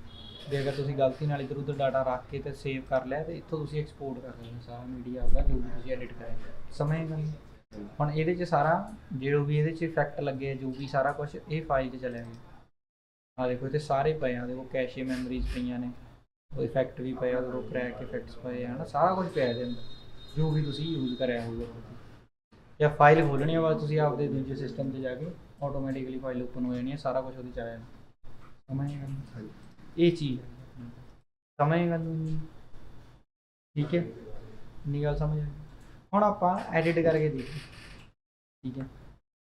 [SPEAKER 1] ਵੀ ਅਗਰ ਤੁਸੀਂ ਗਲਤੀ ਨਾਲ ਇੱਧਰ ਉੱਧਰ ਡਾਟਾ ਰੱਖ ਕੇ ਤੇ ਸੇਵ ਕਰ ਲਿਆ, ਤੇ ਇੱਥੋਂ ਤੁਸੀਂ ਐਕਸਪੋਰਟ ਕਰ ਸਕਦੇ ਹੋ ਸਾਰਾ ਮੀਡੀਆ ਆਪਦਾ ਜੋ ਵੀ ਤੁਸੀਂ ਐਡਿਟ ਕਰਿਆ ਸਮਝ ਗਏ ਹੁਣ ਇਹਦੇ 'ਚ ਸਾਰਾ ਜਿਹੜਾ ਵੀ ਇਹਦੇ 'ਚ ਇਫੈਕਟ ਲੱਗੇ, ਜੋ ਵੀ ਸਾਰਾ ਕੁਝ ਇਹ ਫਾਈਲ 'ਚ ਚਲਿਆ ਗਿਆ ਆ ਦੇਖੋ, ਇੱਥੇ ਸਾਰੇ ਪਏ ਆ। ਦੇਖੋ ਕੈਸ਼ੇ ਮੈਮਰੀਜ਼ ਪਈਆਂ ਨੇ। ਉਹ ਇਫੈਕਟ ਵੀ ਪਏ ਆ ਦੇਖੋ ਕ੍ਰੈਕ ਇਫੈਕਟਸ ਪਏ ਆ ਨਾ ਸਾਰਾ ਕੁਝ ਪਿਆ ਇਹਦੇ ਅੰਦਰ। ਜੋ ਵੀ ਤੁਸੀਂ ਯੂਜ਼ ਕਰਿਆ ਹੋਊਗਾ। ਜਾਂ ਫਾਈਲ ਖੋਲਣੀ ਆ, ਬਾਅਦ ਤੁਸੀਂ ਆਪਦੇ ਦੂਜੇ ਸਿਸਟਮ 'ਤੇ ਜਾ ਕੇ ਆਟੋਮੈਟਿਕਲੀ ਫਾਈਲ ਓਪਨ ਹੋ ਜਾਣੀ ਹੈ ਸਾਰਾ ਕੁਝ ਉਹਦੇ 'ਚ ਆ ਜਾਣਾ। ਸਮਝ ਗਏ ਇਹ ਚੀਜ਼ ਹੈ। ਸਮਝ ਗੱਲ ਨੂੰ? ਠੀਕ ਹੈ? ਇੰਨੀ ਗੱਲ ਸਮਝ ਆ ਹੁਣ ਆਪਾਂ ਐਡਿਟ ਕਰਕੇ ਦੇਖਦੇ ਠੀਕ ਹੈ?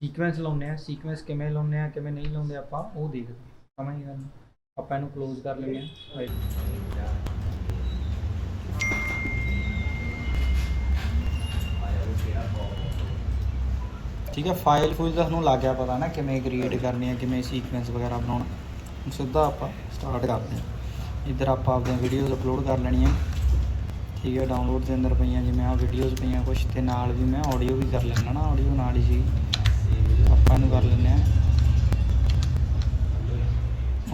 [SPEAKER 1] ਸੀਕੁਐਂਸ ਲਾਉਂਦੇ ਆ ਸੀਕੁਐਂਸ ਕਿਵੇਂ ਲਾਉਂਦੇ ਆ ਕਿਵੇਂ ਨਹੀਂ ਲਾਉਂਦੇ ਆਪਾਂ, ਉਹ ਦੇਖਦੇ ਸਮਝ ਗਏ ਗੱਲ ਆਪਾਂ ਇਹਨੂੰ ਕਲੋਜ਼ ਕਰ ਲੈਂਦੇ ਆ ਠੀਕ ਹੈ? ਫਾਈਲ ਫੂਲ ਦਾ ਤੁਹਾਨੂੰ ਲੱਗ ਗਿਆ ਪਤਾ ਨਾ ਕਿਵੇਂ ਕ੍ਰੀਏਟ ਕਰਨੀ ਹੈ, ਕਿਵੇਂ ਸੀਕੁਐਂਸ ਵਗੈਰਾ ਬਣਾਉਣਾ। ਸਿੱਧਾ ਆਪਾਂ ਸਟਾਰਟ ਕਰਦੇ ਹਾਂ। ਇੱਧਰ ਆਪਾਂ ਆਪਣੀਆਂ ਵੀਡੀਓਜ਼ ਅਪਲੋਡ ਕਰ ਲੈਣੀਆਂ। ਠੀਕ ਹੈ ਡਾਊਨਲੋਡ ਦੇ ਅੰਦਰ ਪਈਆਂ ਜਿਵੇਂ ਆ ਵੀਡੀਓਜ਼ ਪਈਆਂ ਕੁਝ ਤੇ ਨਾਲ ਵੀ ਮੈਂ ਆਡੀਓ ਵੀ ਕਰ ਲੈਣਾ ਨਾ ਆਡੀਓ ਨਾਲ ਹੀ ਸੀ ਆਪਾਂ ਇਹਨੂੰ ਕਰ ਲੈਂਦੇ ਆ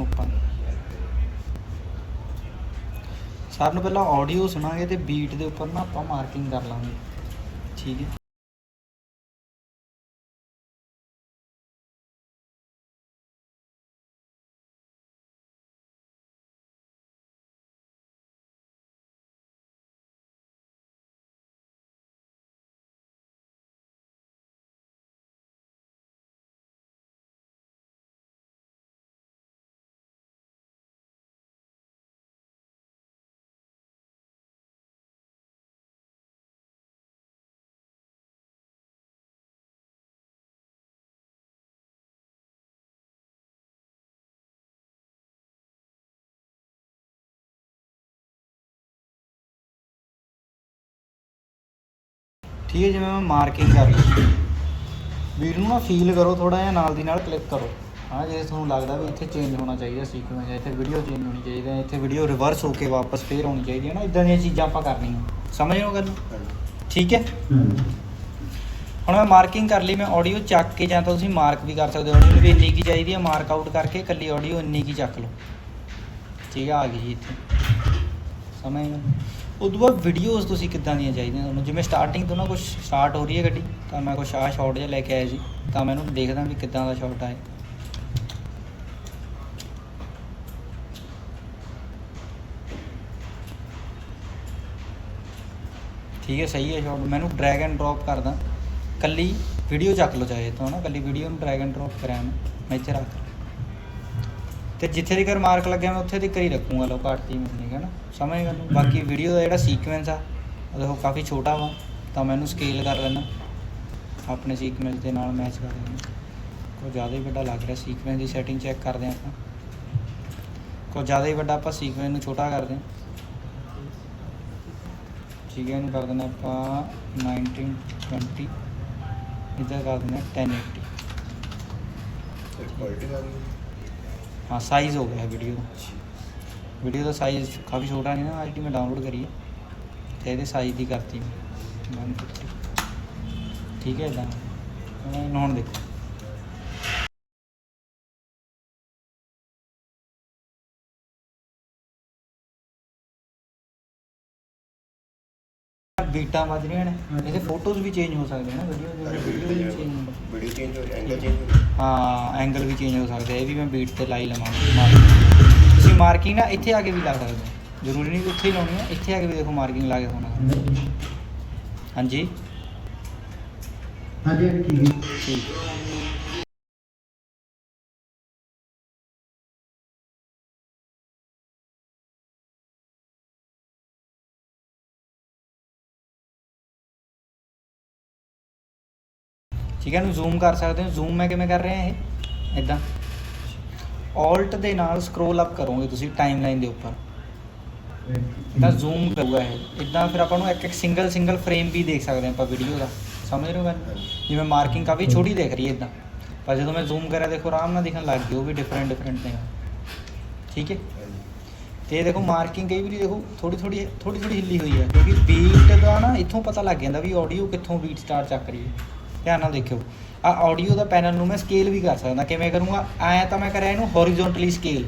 [SPEAKER 1] ਓਪਨ ਸਾਰਿਆਂ ਨੂੰ ਪਹਿਲਾਂ ਆਡੀਓ ਸੁਣਾਂਗੇ ਤੇ ਬੀਟ ਦੇ ਉੱਪਰ ਨਾ ਆਪਾਂ ਮਾਰਕਿੰਗ ਕਰ ਲਾਂਗੇ। ਠੀਕ ਹੈ। ਠੀਕ ਹੈ ਜਿਵੇਂ ਮੈਂ ਮਾਰਕਿੰਗ ਕਰ ਲਈ। ਵੀਰ ਨੂੰ ਨਾ ਫੀਲ ਕਰੋ ਥੋੜਾ ਜਿਹਾ ਨਾਲ ਦੀ ਨਾਲ ਕਲਿੱਕ ਕਰੋ। ਹਾਂ ਜੇ ਤੁਹਾਨੂੰ ਲੱਗਦਾ ਵੀ ਇੱਥੇ ਚੇਂਜ ਹੋਣਾ ਚਾਹੀਦਾ ਸੀਕੁਐਂਸ ਇੱਥੇ ਵੀਡੀਓ ਚੇਂਜ ਹੋਣੀ ਚਾਹੀਦੀ ਹੈ ਇੱਥੇ ਵੀਡੀਓ ਰਿਵਰਸ ਹੋ ਕੇ ਵਾਪਸ ਫੇਰ ਆਉਣੀ ਚਾਹੀਦੀ ਹੈ ਨਾ ਇਦਾਂ ਦੀਆਂ ਚੀਜ਼ਾਂ ਆਪਾਂ ਕਰਨੀਆਂ। ਸਮਝ ਰਹੇ ਹੋ ਗੱਲ? ਠੀਕ ਹੈ? ਹੁਣ ਮੈਂ ਮਾਰਕਿੰਗ ਕਰ ਲਈ ਮੈਂ ਆਡੀਓ ਚੱਕ ਕੇ ਜਾਂ ਤਾਂ ਤੁਸੀਂ ਮਾਰਕ ਵੀ ਕਰ ਸਕਦੇ ਹੋ। ਆਡੀਓ ਵੀ ਇੰਨੀ ਕੀ ਚਾਹੀਦੀ ਹੈ ਮਾਰਕ ਆਊਟ ਕਰਕੇ ਇਕੱਲੀ ਆਡੀਓ ਇੰਨੀ ਕੀ ਚੱਕ ਲਓ। ਠੀਕ ਆ ਆ ਗਈ ਜੀ ਇੱਥੇ। ਸਮਝ ਗਏ ਉਦੋਂ ਬਾਅਦ ਵੀਡੀਓਜ਼ ਤੁਸੀਂ ਕਿੱਦਾਂ ਦੀਆਂ ਚਾਹੀਦੀਆਂ ਤੁਹਾਨੂੰ? ਜਿਵੇਂ ਸਟਾਰਟਿੰਗ ਤੋਂ ਨਾ ਕੁਝ ਸਟਾਰਟ ਹੋ ਰਹੀ ਹੈ ਗੱਡੀ, ਤਾਂ ਮੈਂ ਕੁਛ ਆਹ ਸ਼ਾਟ ਜਿਹਾ ਲੈ ਕੇ ਆਇਆ ਸੀ ਤਾਂ ਮੈਂ ਇਹਨੂੰ ਦੇਖਦਾ ਵੀ ਕਿੱਦਾਂ ਦਾ ਸ਼ਾਟ ਆਏ ਠੀਕ ਹੈ, ਸਹੀ ਹੈ ਸ਼ਾਟ ਮੈਨੂੰ ਡਰੈਗ ਐਂਡ ਡ੍ਰੌਪ ਕਰਦਾ। ਕੱਲੀ ਵੀਡੀਓ ਚੱਕ ਲਓ ਚਾਹੇ ਤਾਂ ਨਾ ਕੱਲੀ ਵੀਡੀਓ ਨੂੰ ਡਰੈਗ ਐਂਡ ਡ੍ਰੌਪ ਕਰਿਆ ਮੈਂ। ਮੈਂ ਇੱਥੇ ਰੱਖ। ਤੇ ਜਿੱਥੇ ਦੀ ਕਰ ਮਾਰਕ ਲੱਗਿਆ ਮੈਂ ਉੱਥੇ ਦੀ ਕਰੀ ਰੱਖੂੰਗਾ ਲੋ ਘੱਟ ਹੀ ਮਿਲਣੀ ਹੈ ਨਾ, ਸਮਝ ਗਏ ਨੂੰ ਬਾਕੀ ਵੀਡੀਓ ਦਾ ਜਿਹੜਾ ਸੀਕੁਐਂਸ ਆ, ਉਹ ਕਾਫੀ ਛੋਟਾ ਵਾ, ਤਾਂ ਮੈਂ ਇਹਨੂੰ ਸਕੇਲ ਕਰ ਲੈਣਾ ਆਪਣੇ ਸੀਕੁਐਂਸ ਦੇ ਨਾਲ ਮੈਚ ਕਰ ਲੈਣਾ ਕੋਈ ਜ਼ਿਆਦਾ ਹੀ ਵੱਡਾ ਲੱਗ ਰਿਹਾ ਸੀਕੁਐਂਸ ਦੀ ਸੈਟਿੰਗ ਚੈੱਕ ਕਰਦੇ ਹਾਂ ਆਪਾਂ। ਕੋਈ ਜ਼ਿਆਦਾ ਹੀ ਵੱਡਾ ਆਪਾਂ ਸੀਕੁਐਂਸ ਨੂੰ ਛੋਟਾ ਕਰਦੇ ਹਾਂ। ਠੀਕ ਹੈ, ਇਹਨੂੰ ਕਰ ਦਿੰਦੇ ਆਪਾਂ 1920 ਇੱਧਰ ਕਰ ਦਿੰਦੇ 1080
[SPEAKER 2] ਕੁਆਲਿਟੀ ਆ ਗਈ
[SPEAKER 1] ਹਾਂ ਸਾਈਜ਼ ਹੋ ਗਿਆ ਵੀਡੀਓ ਦਾ। ਵੀਡੀਓ ਦਾ ਸਾਈਜ਼ ਕਾਫੀ ਛੋਟਾ ਨਹੀਂ ਨਾ ਅੱਜ ਮੈਂ ਡਾਊਨਲੋਡ ਕਰੀ ਹੈ ਤੇ ਇਹਦੇ ਸਾਈਜ਼ ਦੀ ਕਰਤੀ ਮੈਂ। ਠੀਕ ਹੈ ਇਦਾਂ ਹੁਣ ਦੇਖੋ। ਬੀਟਾਂ ਵੱਜ ਰਹੀਆਂ ਨੇ। ਇਹਦੇ ਫੋਟੋਜ਼ ਵੀ ਚੇਂਜ ਹੋ ਸਕਦੇ ਨੇ ਵੀਡੀਓ ਦੇ ਵੀਡੀਓ ਚੇਂਜ
[SPEAKER 2] ਹੋ ਐਂਗਲ ਚੇਂਜ ਹੋ
[SPEAKER 1] ਹਾਂ ਐਂਗਲ ਵੀ ਚੇਂਜ ਹੋ ਸਕਦਾ ਇਹ ਵੀ ਮੈਂ ਬੀਟ ਤੇ ਲਾਈ ਲਵਾਂਗਾ ਮਾਰਕਿੰਗ ਤੁਸੀਂ ਮਾਰਕਿੰਗ ਨਾ ਇੱਥੇ ਆ ਕੇ ਵੀ ਲਾ ਸਕਦੇ ਹੋ। ਜ਼ਰੂਰੀ ਨਹੀਂ ਉੱਥੇ ਹੀ ਲਾਉਣੀ ਹੈ ਇੱਥੇ ਆ ਕੇ ਵੀ ਦੇਖੋ ਮਾਰਕਿੰਗ ਲਾ ਕੇ ਹੋਣਾ। ਹਾਂਜੀ
[SPEAKER 3] ਹਾਂਜੀ ਠੀਕ ਹੈ।
[SPEAKER 1] ਠੀਕ। ਠੀਕ ਹੈ, ਇਹਨੂੰ ਜ਼ੂਮ ਕਰ ਸਕਦੇ ਹੋ। ਜ਼ੂਮ ਮੈਂ ਕਿਵੇਂ ਕਰ ਰਿਹਾ ਇਹ? ਇਦਾਂ ਆਲਟ ਦੇ ਨਾਲ ਸਕਰੋਲ ਅਪ ਕਰੋਗੇ ਤੁਸੀਂ ਟਾਈਮਲਾਈਨ ਦੇ ਉੱਪਰ। ਤਾਂ ਜ਼ੂਮ ਕਰੂਗਾ ਇਹ। ਇਦਾਂ ਫਿਰ ਆਪਾਂ ਨੂੰ ਇੱਕ ਇੱਕ ਸਿੰਗਲ ਸਿੰਗਲ ਫਰੇਮ ਵੀ ਦੇਖ ਸਕਦੇ ਹਾਂ ਆਪਾਂ ਵੀਡੀਓ ਦਾ। ਸਮਝ ਰਹੇ ਹੋ ਗੱਲ? ਜਿਵੇਂ ਮਾਰਕਿੰਗ ਕਾਫੀ ਛੋਟੀ ਦਿਖ ਰਹੀ ਹੈ ਇਦਾਂ ਪਰ ਜਦੋਂ ਮੈਂ ਜ਼ੂਮ ਕਰਿਆ, ਦੇਖੋ, ਆਰਾਮ ਨਾਲ ਦਿਖਣ ਲੱਗ ਗਈ, ਉਹ ਵੀ ਡਿਫਰੈਂਟ ਡਿਫਰੈਂਟ ਨੇ। ਠੀਕ ਹੈ? ਤੇ ਦੇਖੋ ਮਾਰਕਿੰਗ ਕਈ ਵਾਰੀ ਦੇਖੋ ਥੋੜੀ ਥੋੜੀ ਥੋੜੀ ਥੋੜੀ ਹਿੱਲੀ ਹੋਈ ਹੈ। ਕਿਉਂਕਿ ਬੀਟ ਦਾ ਨਾ ਇੱਥੋਂ ਪਤਾ ਲੱਗ ਜਾਂਦਾ ਵੀ ਆਡੀਓ ਕਿੱਥੋਂ ਬੀਟ ਸਟਾਰ ਚੱਕ ਰਹੀ ਹੈ। ਧਿਆਨ ਨਾਲ ਦੇਖਿਓ। ਆ ਆਡੀਓ ਦਾ ਪੈਨਲ ਨੂੰ ਮੈਂ ਸਕੇਲ ਵੀ ਕਰ ਸਕਦਾ। ਕਿਵੇਂ ਕਰੂੰਗਾ? ਐ ਤਾਂ ਮੈਂ ਕਰਿਆ ਇਹਨੂੰ ਹੌਰੀਜ਼ੌਂਟਲੀ ਸਕੇਲ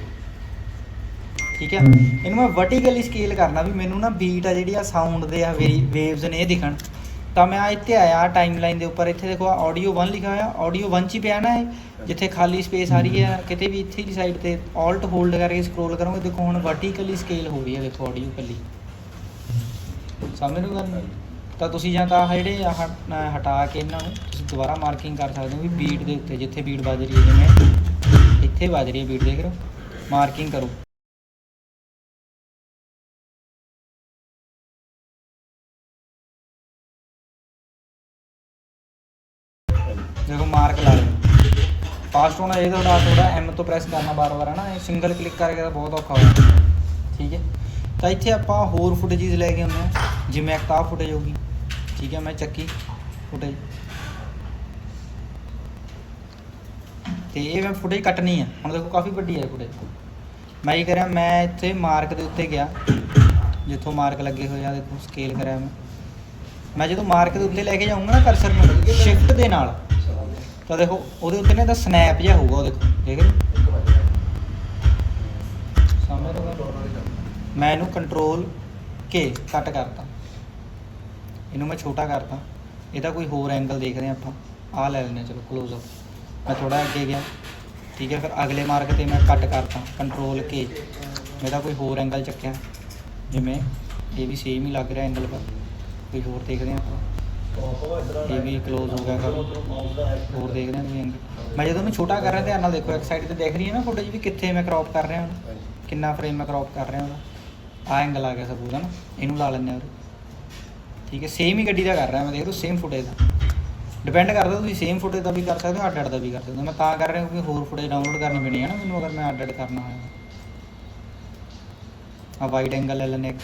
[SPEAKER 1] ਠੀਕ ਹੈ? ਇਹਨੂੰ ਮੈਂ ਵਰਟੀਕਲੀ ਸਕੇਲ ਕਰਨਾ ਵੀ ਮੈਨੂੰ ਨਾ ਬੀਟ ਆ ਜਿਹੜੀ ਆ ਸਾਊਂਡ ਦੇ ਆ ਵੇਵਸ ਨੇ ਇਹ ਦਿਖਣ। ਤਾਂ ਮੈਂ ਆ ਇੱਥੇ ਆਇਆ ਟਾਈਮਲਾਈਨ ਦੇ ਉੱਪਰ। ਇੱਥੇ ਦੇਖੋ ਆਡੀਓ 1 ਲਿਖਿਆ ਹੋਇਆ। ਆਡੀਓ 1 ਚ ਹੀ ਪਿਆ ਨਾ ਇਹ ਜਿੱਥੇ ਖਾਲੀ ਸਪੇਸ ਆ ਰਹੀ ਹੈ। ਕਿਤੇ ਵੀ ਇੱਥੇ ਦੀ ਸਾਈਡ ਤੇ ਆਲਟ ਹੋਲਡ ਕਰਕੇ ਸਕਰੋਲ ਕਰੋਗੇ ਦੇਖੋ ਹੁਣ ਵਰਟੀਕਲੀ ਸਕੇਲ ਹੋ ਰਹੀ ਹੈ। ਦੇਖੋ ਆਡੀਓ ਕੱਲੀ ਸਮਝ ਹੋ ਗੱਲ? ਤਾਂ ਤੁਸੀਂ ਜਾਂ ਤਾਂ ਜਿਹੜੇ ਆਹ ਹਟਾ ਕੇ ਇਹਨਾਂ ਨੂੰ ਤੁਸੀਂ ਦੁਬਾਰਾ ਮਾਰਕਿੰਗ ਕਰ ਸਕਦੇ ਹੋ ਵੀ ਬੀਟ ਦੇ ਉੱਤੇ, ਜਿੱਥੇ ਬੀਟ ਵੱਜ ਰਹੀ ਹੈ, ਜਿਵੇਂ ਇੱਥੇ ਵੱਜ ਰਹੀ ਹੈ ਬੀਟ ਦੇਖ ਰਹੇ ਹੋ ਮਾਰਕਿੰਗ ਕਰੋ। ਦੇਖੋ ਮਾਰਕ ਲਾ ਲਿਆ ਫਾਸਟ ਹੋਣਾ ਇਹ ਤੁਹਾਡਾ ਥੋੜਾ ਐਮ ਤੋਂ ਪ੍ਰੈਸ ਕਰਨਾ ਬਾਰ-ਬਾਰ ਹੈ ਨਾ ਇਹ ਸਿੰਗਲ ਕਲਿੱਕ ਕਰਕੇ ਤਾਂ ਬਹੁਤ ਔਖਾ ਹੋ ਜਾਂਦਾ। ਠੀਕ ਹੈ? ਤਾਂ ਇੱਥੇ ਆਪਾਂ ਹੋਰ ਫੁਟੇਜਸ ਲੈ ਕੇ ਆਉਂਦੇ ਹਾਂ, ਜਿਵੇਂ ਇੱਕ ਆਹ ਫੁਟੇਜ ਹੋਗੀ ਠੀਕ ਹੈ ਮੈਂ ਚੱਕੀ ਫੁਟੇਜ ਤੇ ਇਹ ਮੈਂ ਫੁਟੇਜ ਕੱਟਣੀ ਹੈ ਹੁਣ ਦੇਖੋ ਕਾਫੀ ਵੱਡੀ ਹੈ ਫੁਟੇਜ ਮੈਂ ਇਹ ਕਰਿਆ ਮੈਂ ਇੱਥੇ ਮਾਰਕ ਦੇ ਉੱਤੇ ਗਿਆ ਜਿੱਥੋਂ ਮਾਰਕ ਲੱਗੇ ਹੋਏ ਆ ਦੇਖੋ ਸਕੇਲ ਕਰਿਆ ਮੈਂ ਮੈਂ ਜਦੋਂ ਮਾਰਕ ਦੇ ਉੱਤੇ ਲੈ ਕੇ ਜਾਊਂਗਾ ਨਾ ਕਰਸਰ ਨੂੰ ਸ਼ਿਫਟ ਦੇ ਨਾਲ ਤਾਂ ਦੇਖੋ ਉਹਦੇ ਉੱਤੇ ਨਾ ਇਹਦਾ ਸਨੈਪ ਜਿਹਾ ਹੋਊਗਾ ਉਹ ਦੇਖੋ ਠੀਕ ਹੈ ਮੈਂ ਇਹਨੂੰ ਕੰਟਰੋਲ ਕੇ ਕੱਟ ਕਰਤਾ ਇਹਨੂੰ ਮੈਂ ਛੋਟਾ ਕਰਤਾ। ਇਹਦਾ ਕੋਈ ਹੋਰ ਐਂਗਲ ਦੇਖ ਹਾਂ ਆਪਾਂ। ਆਹ ਲੈ ਲੈਨੇ ਚਲੋ ক্লোਜ਼ ਅਪ ਮੈਂ ਥੋੜਾ ਅੱਗੇ ਗਿਆ। ਠੀਕ ਹੈ, ਫਿਰ ਅਗਲੇ ਮਾਰਕ ਤੇ ਮੈਂ ਕੱਟ ਕਰਤਾ। ਕੰਟਰੋਲ ਕੇ ਮੇਰਾ ਕੋਈ ਹੋਰ ਐਂਗਲ ਚੱਕਿਆ। ਜਿਵੇਂ ਇਹ ਵੀ ਸੇਮ ਹੀ ਲੱਗ ਰਿਹਾ ਐਂਗਲ ਪਰ। ਕੋਈ ਹੋਰ ਦੇਖਦੇ ਹਾਂ ਆਪਾਂ। ਇਹ ਵੀ ক্লোਜ਼ ਹੋ ਗਿਆ ਕਰ ਹੋਰ ਦੇਖਦੇ ਹਾਂ ਵੀ ਐਂਗਲ ਮੈਂ ਜਦੋਂ ਮੈਂ ਛੋਟਾ ਕਰ ਰਿਹਾ, ਧਿਆਨ ਨਾਲ ਦੇਖੋ, ਇੱਕ ਸਾਈਡ ਤੇ ਦੇਖ ਰਹੀ ਹੈ ਨਾ ਫੁਟੇਜ ਵੀ ਕਿੱਥੇ ਮੈਂ ਕ੍ਰੌਪ ਕਰ ਰਿਹਾ ਹਾਂ ਕਿੰਨਾ ਫਰੇਮ ਮੈਂ ਕ੍ਰੌਪ ਕਰ ਰਿਹਾ ਹਾਂ ਆ ਐਂਗਲ ਆ ਗਿਆ ਸਪੋਜ਼ ਨਾ। ਇਹਨੂੰ ਲਾ ਲੈਂਦੇ ਹਾਂ ਠੀਕ ਹੈ ਸੇਮ ਹੀ ਗੱਡੀ ਦਾ ਕਰ ਰਿਹਾ ਮੈਂ ਦੇਖ ਲਓ ਸੇਮ ਫੁਟੇਜ ਦਾ। ਡਿਪੈਂਡ ਕਰਦਾ ਤੁਸੀਂ ਸੇਮ ਫੁਟੇਜ ਦਾ ਵੀ ਕਰ ਸਕਦੇ ਹੋ ਅੱਡ ਅੱਡ ਦਾ ਵੀ ਕਰ ਸਕਦੇ ਹੋ। ਮੈਂ ਤਾਂ ਕਰ ਰਿਹਾ ਕਿਉਂਕਿ ਹੋਰ ਫੁਟੇਜ ਡਾਊਨਲੋਡ ਕਰਨੀ ਪੈਣੀ ਹੈ ਨਾ ਮੈਨੂੰ ਅਗਰ ਮੈਂ ਅੱਡ ਅੱਡ ਕਰਨਾ ਹੋਇਆ ਆ ਵਾਈਡ ਐਂਗਲ ਲੈ ਇੱਕ।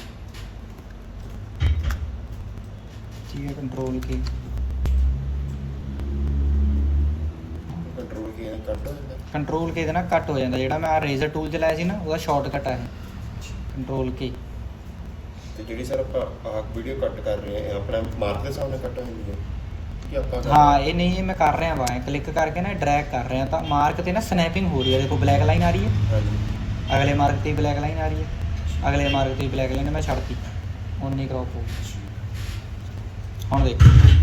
[SPEAKER 1] ਠੀਕ ਹੈ ਕੰਟਰੋਲ ਕੀ
[SPEAKER 2] ਕੰਟਰੋਲ ਕੀ ਕੱਟ ਹੋ ਜਾਂਦਾ।
[SPEAKER 1] ਕੰਟਰੋਲ ਕੀ ਦੇ ਨਾਲ ਕੱਟ ਹੋ ਜਾਂਦਾ। ਜਿਹੜਾ ਮੈਂ ਆ ਰੇਜ਼ਰ ਟੂਲ ਚਲਾਇਆ ਸੀ ਨਾ ਉਹਦਾ ਸ਼ਾਰਟਕਟ ਹੈ ਕੰਟਰੋਲ ਕੀ
[SPEAKER 2] ਤੇ ਜਿਹੜੀ ਸਰ ਆਪਾਂ ਆਹ ਵੀਡੀਓ ਕੱਟ ਕਰ ਰਹੇ ਆ ਆਪਣਾ ਮਾਰਕ ਦੇ ਸਾਹਮਣੇ ਕੱਟ ਹੋ ਜਾਂਦੀ ਹੈ। ਕਿ ਆਪਾਂ ਕਰ-
[SPEAKER 1] ਹਾਂ ਇਹ ਨਹੀਂ ਇਹ ਮੈਂ ਕਰ ਰਿਹਾ ਵਾ। ਕਲਿੱਕ ਕਰਕੇ ਨਾ ਡਰੈਗ ਕਰ ਰਿਹਾ ਤਾਂ ਮਾਰਕ ਤੇ ਨਾ ਸਨੈਪਿੰਗ ਹੋ ਰਹੀ ਹੈ। ਦੇਖੋ ਬਲੈਕ ਲਾਈਨ ਆ ਰਹੀ ਹੈ।
[SPEAKER 2] ਹਾਂਜੀ।
[SPEAKER 1] ਅਗਲੇ ਮਾਰਕ ਤੇ ਬਲੈਕ ਲਾਈਨ ਆ ਰਹੀ ਹੈ। ਅਗਲੇ ਮਾਰਕ ਤੇ ਬਲੈਕ ਲਾਈਨ ਮੈਂ ਛੱਡਤੀ। ਉਨੀ ਕ੍ਰੌਪ ਹੋ ਗਈ। ਹੁਣ ਦੇਖੋ।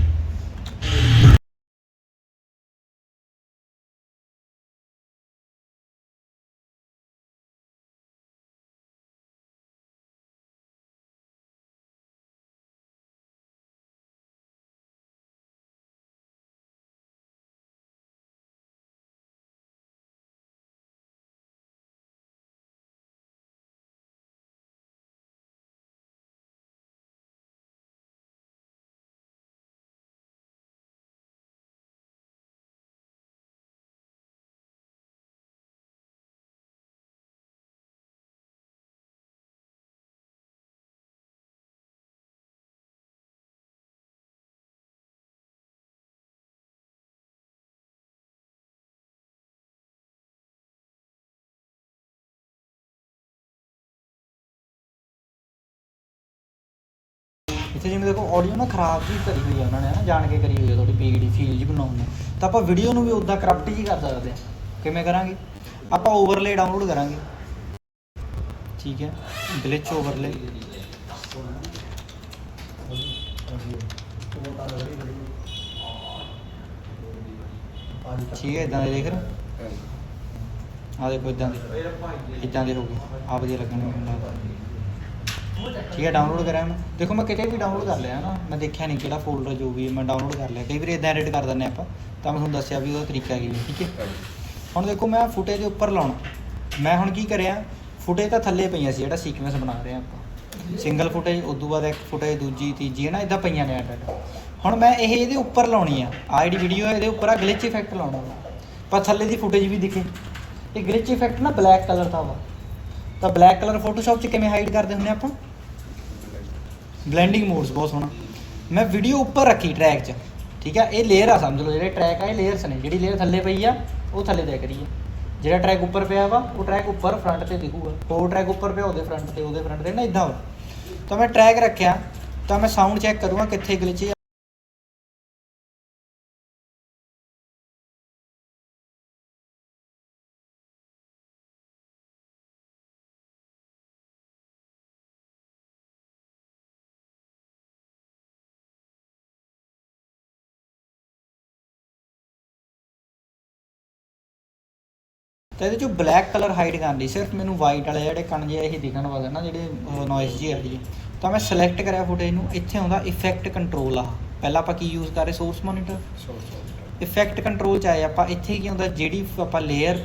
[SPEAKER 1] ਇੱਥੇ ਜਿਵੇਂ ਦੇਖੋ ਆਡੀਓ ਨਾ ਖਰਾਬ ਜੀ ਕਰੀ ਹੋਈ ਆ ਉਹਨਾਂ ਨੇ ਨਾ ਜਾਣ ਕੇ ਕਰੀ ਹੋਈ ਆ ਥੋੜੀ ਪੀਗੜੀ ਫੀਲ ਜੀ ਬਣਾਉਣ ਨੂੰ। ਤਾਂ ਆਪਾਂ ਵੀਡੀਓ ਨੂੰ ਵੀ ਉਦਾਂ ਕਰਪਟ ਜੀ ਕਰ ਸਕਦੇ ਆ। ਕਿਵੇਂ ਕਰਾਂਗੇ? ਆਪਾਂ ਓਵਰਲੇ ਡਾਊਨਲੋਡ ਕਰਾਂਗੇ। ਠੀਕ ਹੈ ਗਲਿਚ ਓਵਰਲੇ ਠੀਕ ਹੈ ਇਦਾਂ ਦੇ ਦੇਖ। ਰਹੇ ਆ ਦੇਖੋ ਇਦਾਂ ਦੇ। ਇਦਾਂ ਦੇ ਹੋ ਗਏ। ਆ ਵਧੀਆ ਲੱਗਣਗੇ ਮੈਨੂੰ ਲੱਗਦਾ ਠੀਕ ਹੈ ਡਾਊਨਲੋਡ ਕਰਿਆ ਮੈਂ। ਦੇਖੋ, ਮੈਂ ਕਿਤੇ ਵੀ ਡਾਊਨਲੋਡ ਕਰ ਲਿਆ ਨਾ, ਮੈਂ ਦੇਖਿਆ ਨਹੀਂ ਕਿਹੜਾ ਫੋਲਡਰ ਜੋ ਵੀ ਮੈਂ ਡਾਊਨਲੋਡ ਕਰ ਲਿਆ। ਕਈ ਵਾਰ ਇਦਾਂ ਐਡਿਟ ਕਰ ਦਿੰਦੇ ਆਪਾਂ, ਤਾਂ ਮੈਂ ਤੁਹਾਨੂੰ ਦੱਸਿਆ ਵੀ ਉਹਦਾ ਤਰੀਕਾ ਕੀ ਹੈ, ਠੀਕ ਹੈ? ਹੁਣ ਦੇਖੋ, ਮੈਂ ਫੁਟੇਜ ਦੇ ਉੱਪਰ ਲਾਉਣਾ। ਮੈਂ ਹੁਣ ਕੀ ਕਰਿਆ ਫੁਟੇਜ ਤਾਂ ਥੱਲੇ ਪਈਆਂ ਸੀ, ਜਿਹੜਾ ਸੀਕੁਐਂਸ ਬਣਾ ਰਹੇ ਆਪਾਂ। ਸਿੰਗਲ ਫੁਟੇਜ ਉਦੋਂ ਬਾਅਦ ਇੱਕ ਫੁਟੇਜ ਦੂਜੀ, ਤੀਜੀ, ਹੈ ਨਾ ਇਦਾਂ ਪਈਆਂ ਨੇ ਐਡ ਹੁਣ ਮੈਂ ਇਹ ਇਹਦੇ ਉੱਪਰ ਲਾਉਣੀ ਆ। ਆਹ ਵੀਡੀਓ ਇਹਦੇ ਉੱਪਰ ਆ ਗਲਿਚ ਇਫੈਕਟ ਲਾਉਣਾ ਵਾ। ਪਰ ਥੱਲੇ ਦੀ ਫੁਟੇਜ ਵੀ ਦਿਖੇ। ਇਹ ਗਲਿਚ ਇਫੈਕਟ ਨਾ ਬਲੈਕ ਕਲਰ ਦਾ ਵਾ। ਤਾਂ ਬਲੈਕ ਕਲਰ ਫੋਟੋਸ਼ਾਪ 'ਚ ਕਿਵੇਂ ਹਾਈਡ ਕਰਦੇ ਹੁੰਦੇ ਆਪਾਂ? ਬਲੈਂਡਿੰਗ ਮੋਡਸ ਬਹੁਤ ਸੋਹਣਾ। ਮੈਂ ਵੀਡੀਓ ਉੱਪਰ ਰੱਖੀ ਟਰੈਕ 'ਚ। ਠੀਕ ਆ? ਇਹ ਲੇਅਰ ਆ, ਸਮਝ ਲਓ, ਜਿਹੜੇ ਟਰੈਕ ਆ, ਇਹ ਲੇਅਰਸ ਨੇ। ਜਿਹੜੀ ਲੇਅਰ ਥੱਲੇ ਪਈ ਆ, ਉਹ ਥੱਲੇ ਦਿਖ ਰਹੀ ਹੈ ਜਿਹੜਾ ਟਰੈਕ ਉੱਪਰ ਪਿਆ ਵਾ, ਉਹ ਟਰੈਕ ਉੱਪਰ ਫਰੰਟ ਤੇ ਦਿਖੂਗਾ। ਉਹ ਟਰੈਕ ਉੱਪਰ ਪਿਆ, ਉਹਦੇ ਫਰੰਟ ਤੇ, ਉਹਦੇ ਫਰੰਟ ਤੇ, ਨਾ ਇਦਾਂ ਵਾ ਤਾਂ ਮੈਂ ਟਰੈਕ ਰੱਖਿਆ। ਤਾਂ ਮੈਂ ਸਾਊਂਡ ਚੈੱਕ ਕਰੂੰਗਾ ਕਿੱਥੇ ਗਲਿਚ ਤਾਂ ਇਹਦੇ ਚੋਂ ਬਲੈਕ ਕਲਰ ਹਾਈਡ ਕਰਨ ਲਈ ਸਿਰਫ ਮੈਨੂੰ ਵਾਈਟ ਵਾਲੇ ਜਿਹੜੇ ਕਣ ਜਿਹੇ ਇਹ ਦਿਖਣ ਵਾਲੇ ਨਾ ਜਿਹੜੇ ਨੋਇਸ ਜੀ ਹੈ ਤਾਂ ਮੈਂ ਸਿਲੈਕਟ ਕਰਿਆ ਫੁਟੇਜ ਨੂੰ ਇੱਥੇ ਆਉਂਦਾ ਇਫੈਕਟ ਕੰਟਰੋਲ ਆ। ਪਹਿਲਾਂ ਆਪਾਂ ਕੀ ਯੂਜ਼ ਕਰ ਰਹੇ ਸੋਰਸ ਮੋਨੀਟਰ ਇਫੈਕਟ ਕੰਟਰੋਲ ਚ ਆਏ ਆਪਾਂ ਇੱਥੇ ਕੀ ਹੁੰਦਾ ਜਿਹੜੀ ਆਪਾਂ ਲੇਅਰ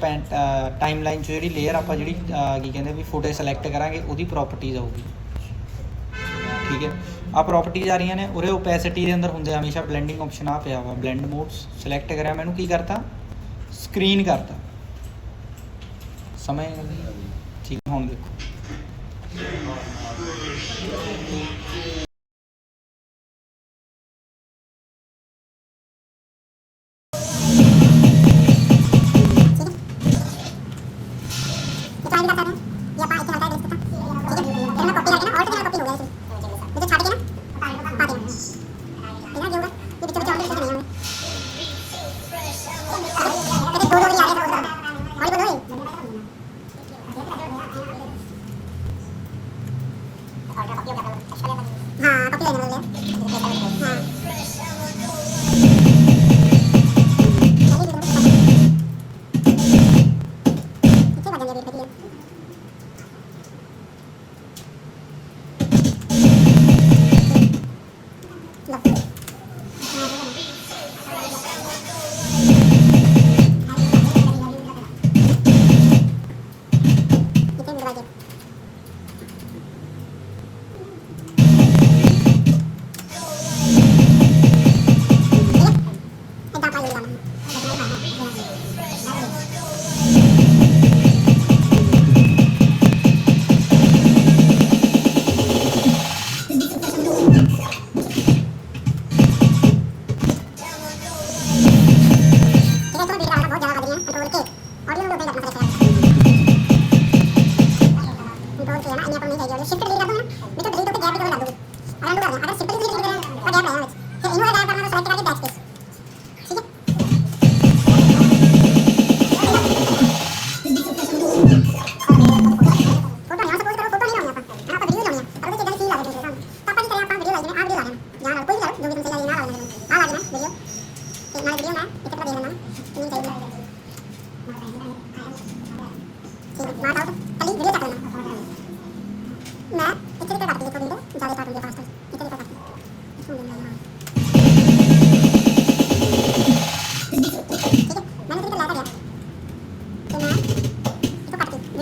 [SPEAKER 1] ਟਾਈਮਲਾਈਨ ਚ ਜਿਹੜੀ ਲੇਅਰ ਆਪਾਂ ਜਿਹੜੀ ਕੀ ਕਹਿੰਦੇ ਵੀ ਫੁਟੇਜ ਸਿਲੈਕਟ ਕਰਾਂਗੇ ਉਹਦੀ ਪ੍ਰਾਪਰਟੀਜ਼ ਆਊਗੀ। ਠੀਕ ਹੈ? ਆ ਪ੍ਰਾਪਰਟੀਜ਼ ਆ ਰਹੀਆਂ ਨੇ ਉਰੇ ਓਪੈਸਿਟੀ ਦੇ ਅੰਦਰ ਹੁੰਦੇ ਆ ਹਮੇਸ਼ਾ ਬਲੈਂਡਿੰਗ ਆਪਸ਼ਨ ਆ ਪਿਆ ਵਾ। ਬਲੈਂਡ ਮੋਡਸ ਸਿਲੈਕਟ ਕਰਿਆ ਮੈਨੂੰ ਕੀ ਕਰਤਾ? ਸਕਰੀਨ ਕਰਤਾ। ਸਮੇਂ ਠੀਕ ਹੈ, ਹੁਣ ਦੇਖੋ
[SPEAKER 3] हाँ कॉपी लेने वाले हाँ कितने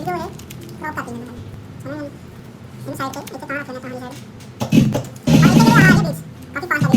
[SPEAKER 3] video eh. So, pati na naman. Sana yun. Ano sa ito? Ito ka, pinatahan ni Sir. Ay, ito na yung